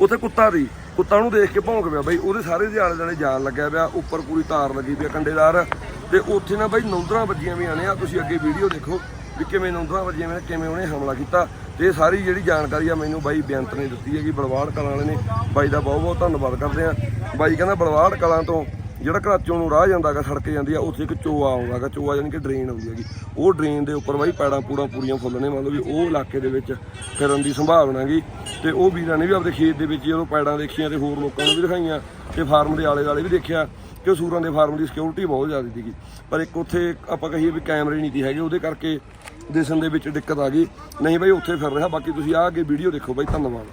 ਉੱਥੇ ਕੁੱਤਾ ਸੀ। ਕੁੱਤਾ ਉਹਨੂੰ ਦੇਖ ਕੇ ਭੌਂਕ ਪਿਆ। ਬਾਈ ਉਹਦੇ ਸਾਰੇ ਦੇ ਆਲੇ ਦੁਆਲੇ ਜਾਣ ਲੱਗਿਆ ਪਿਆ। ਉੱਪਰ ਪੂਰੀ ਤਾਰ ਲੱਗੀ ਪਿਆ ਕੰਡੇਦਾਰ ਤੇ ਉੱਥੇ ਨਾ ਬਾਈ ਨੌਂਦਰਾਂ ਵੱਜੀਆਂ ਵੀ ਆਣੇ ਆ ਤੁਸੀਂ ਅੱਗੇ ਵੀਡੀਓ ਦੇਖੋ ਵੀ ਕਿਵੇਂ ਨੌਂਦਰਾਂ ਵੱਜੀਆਂ ਵੀ ਕਿਵੇਂ ਉਹਨੇ ਹਮਲਾ ਕੀਤਾ। ਤੇ ਇਹ ਸਾਰੀ ਜਿਹੜੀ ਜਾਣਕਾਰੀ ਆ ਮੈਨੂੰ ਬਾਈ ਬੇਅੰਤ ਨੇ ਦਿੱਤੀ ਹੈਗੀ। ਬਲਵਾੜ ਕਲਾਂ ਵਾਲੇ ਨੇ। ਬਾਈ ਦਾ ਬਹੁਤ ਬਹੁਤ ਧੰਨਵਾਦ ਕਰਦੇ ਆ। ਬਾਈ ਕਹਿੰਦਾ ਬਲਵਾੜ ਕਲਾਂ ਤੋਂ ਜਿਹੜਾ ਘਰਾਚੋਂ ਨੂੰ ਰਾਹ ਜਾਂਦਾਗਾ, ਸੜਕ ਜਾਂਦੀ ਆ, ਉੱਥੇ ਇੱਕ ਚੋਆ ਆਉਂਦਾਗਾ, ਚੋਆ ਯਾਨੀ ਕਿ ਡਰੇਨ ਆਉਂਦੀ ਹੈਗੀ। ਉਹ ਡਰੇਨ ਦੇ ਉੱਪਰ ਬਾਈ ਪੈੜਾਂ ਪੂੜਾਂ ਪੂਰੀਆਂ ਫੁੱਲ ਨੇ ਮੰਨ ਲਓ ਵੀ ਉਹ ਇਲਾਕੇ ਦੇ ਵਿੱਚ ਫਿਰਨ ਦੀ ਸੰਭਾਵਨਾ ਹੈਗੀ। ਤੇ ਉਹ ਵੀਰਾਂ ਨੇ ਵੀ ਆਪਦੇ ਖੇਤ ਦੇ ਵਿੱਚ ਜਦੋਂ ਪੈੜਾਂ ਦੇਖੀਆਂ ਤੇ ਹੋਰ ਲੋਕਾਂ ਨੂੰ ਵੀ ਦਿਖਾਈਆਂ ਤੇ ਫਾਰਮ ਦੇ ਆਲੇ ਦੁਆਲੇ ਵੀ ਦੇਖਿਆ ਕਿ ਸੂਰਾਂ ਦੇ ਫਾਰਮ ਦੀ ਸਿਕਿਉਰਿਟੀ ਬਹੁਤ ਜ਼ਿਆਦਾ ਸੀਗੀ। ਪਰ ਇੱਕ ਉੱਥੇ ਆਪਾਂ ਕਹੀਏ ਵੀ ਕੈਮਰੇ ਨਹੀਂ ਸੀ ਹੈਗੇ, ਉਹਦੇ ਕਰਕੇ ਦਿਸਣ ਦੇ ਵਿੱਚ ਦਿੱਕਤ ਆ ਗਈ। ਨਹੀਂ ਬਾਈ, ਉੱਥੇ ਫਿਰ ਰਿਹਾ, ਬਾਕੀ ਤੁਸੀਂ ਆ ਕੇ ਵੀਡੀਓ ਦੇਖੋ ਬਾਈ, ਧੰਨਵਾਦ।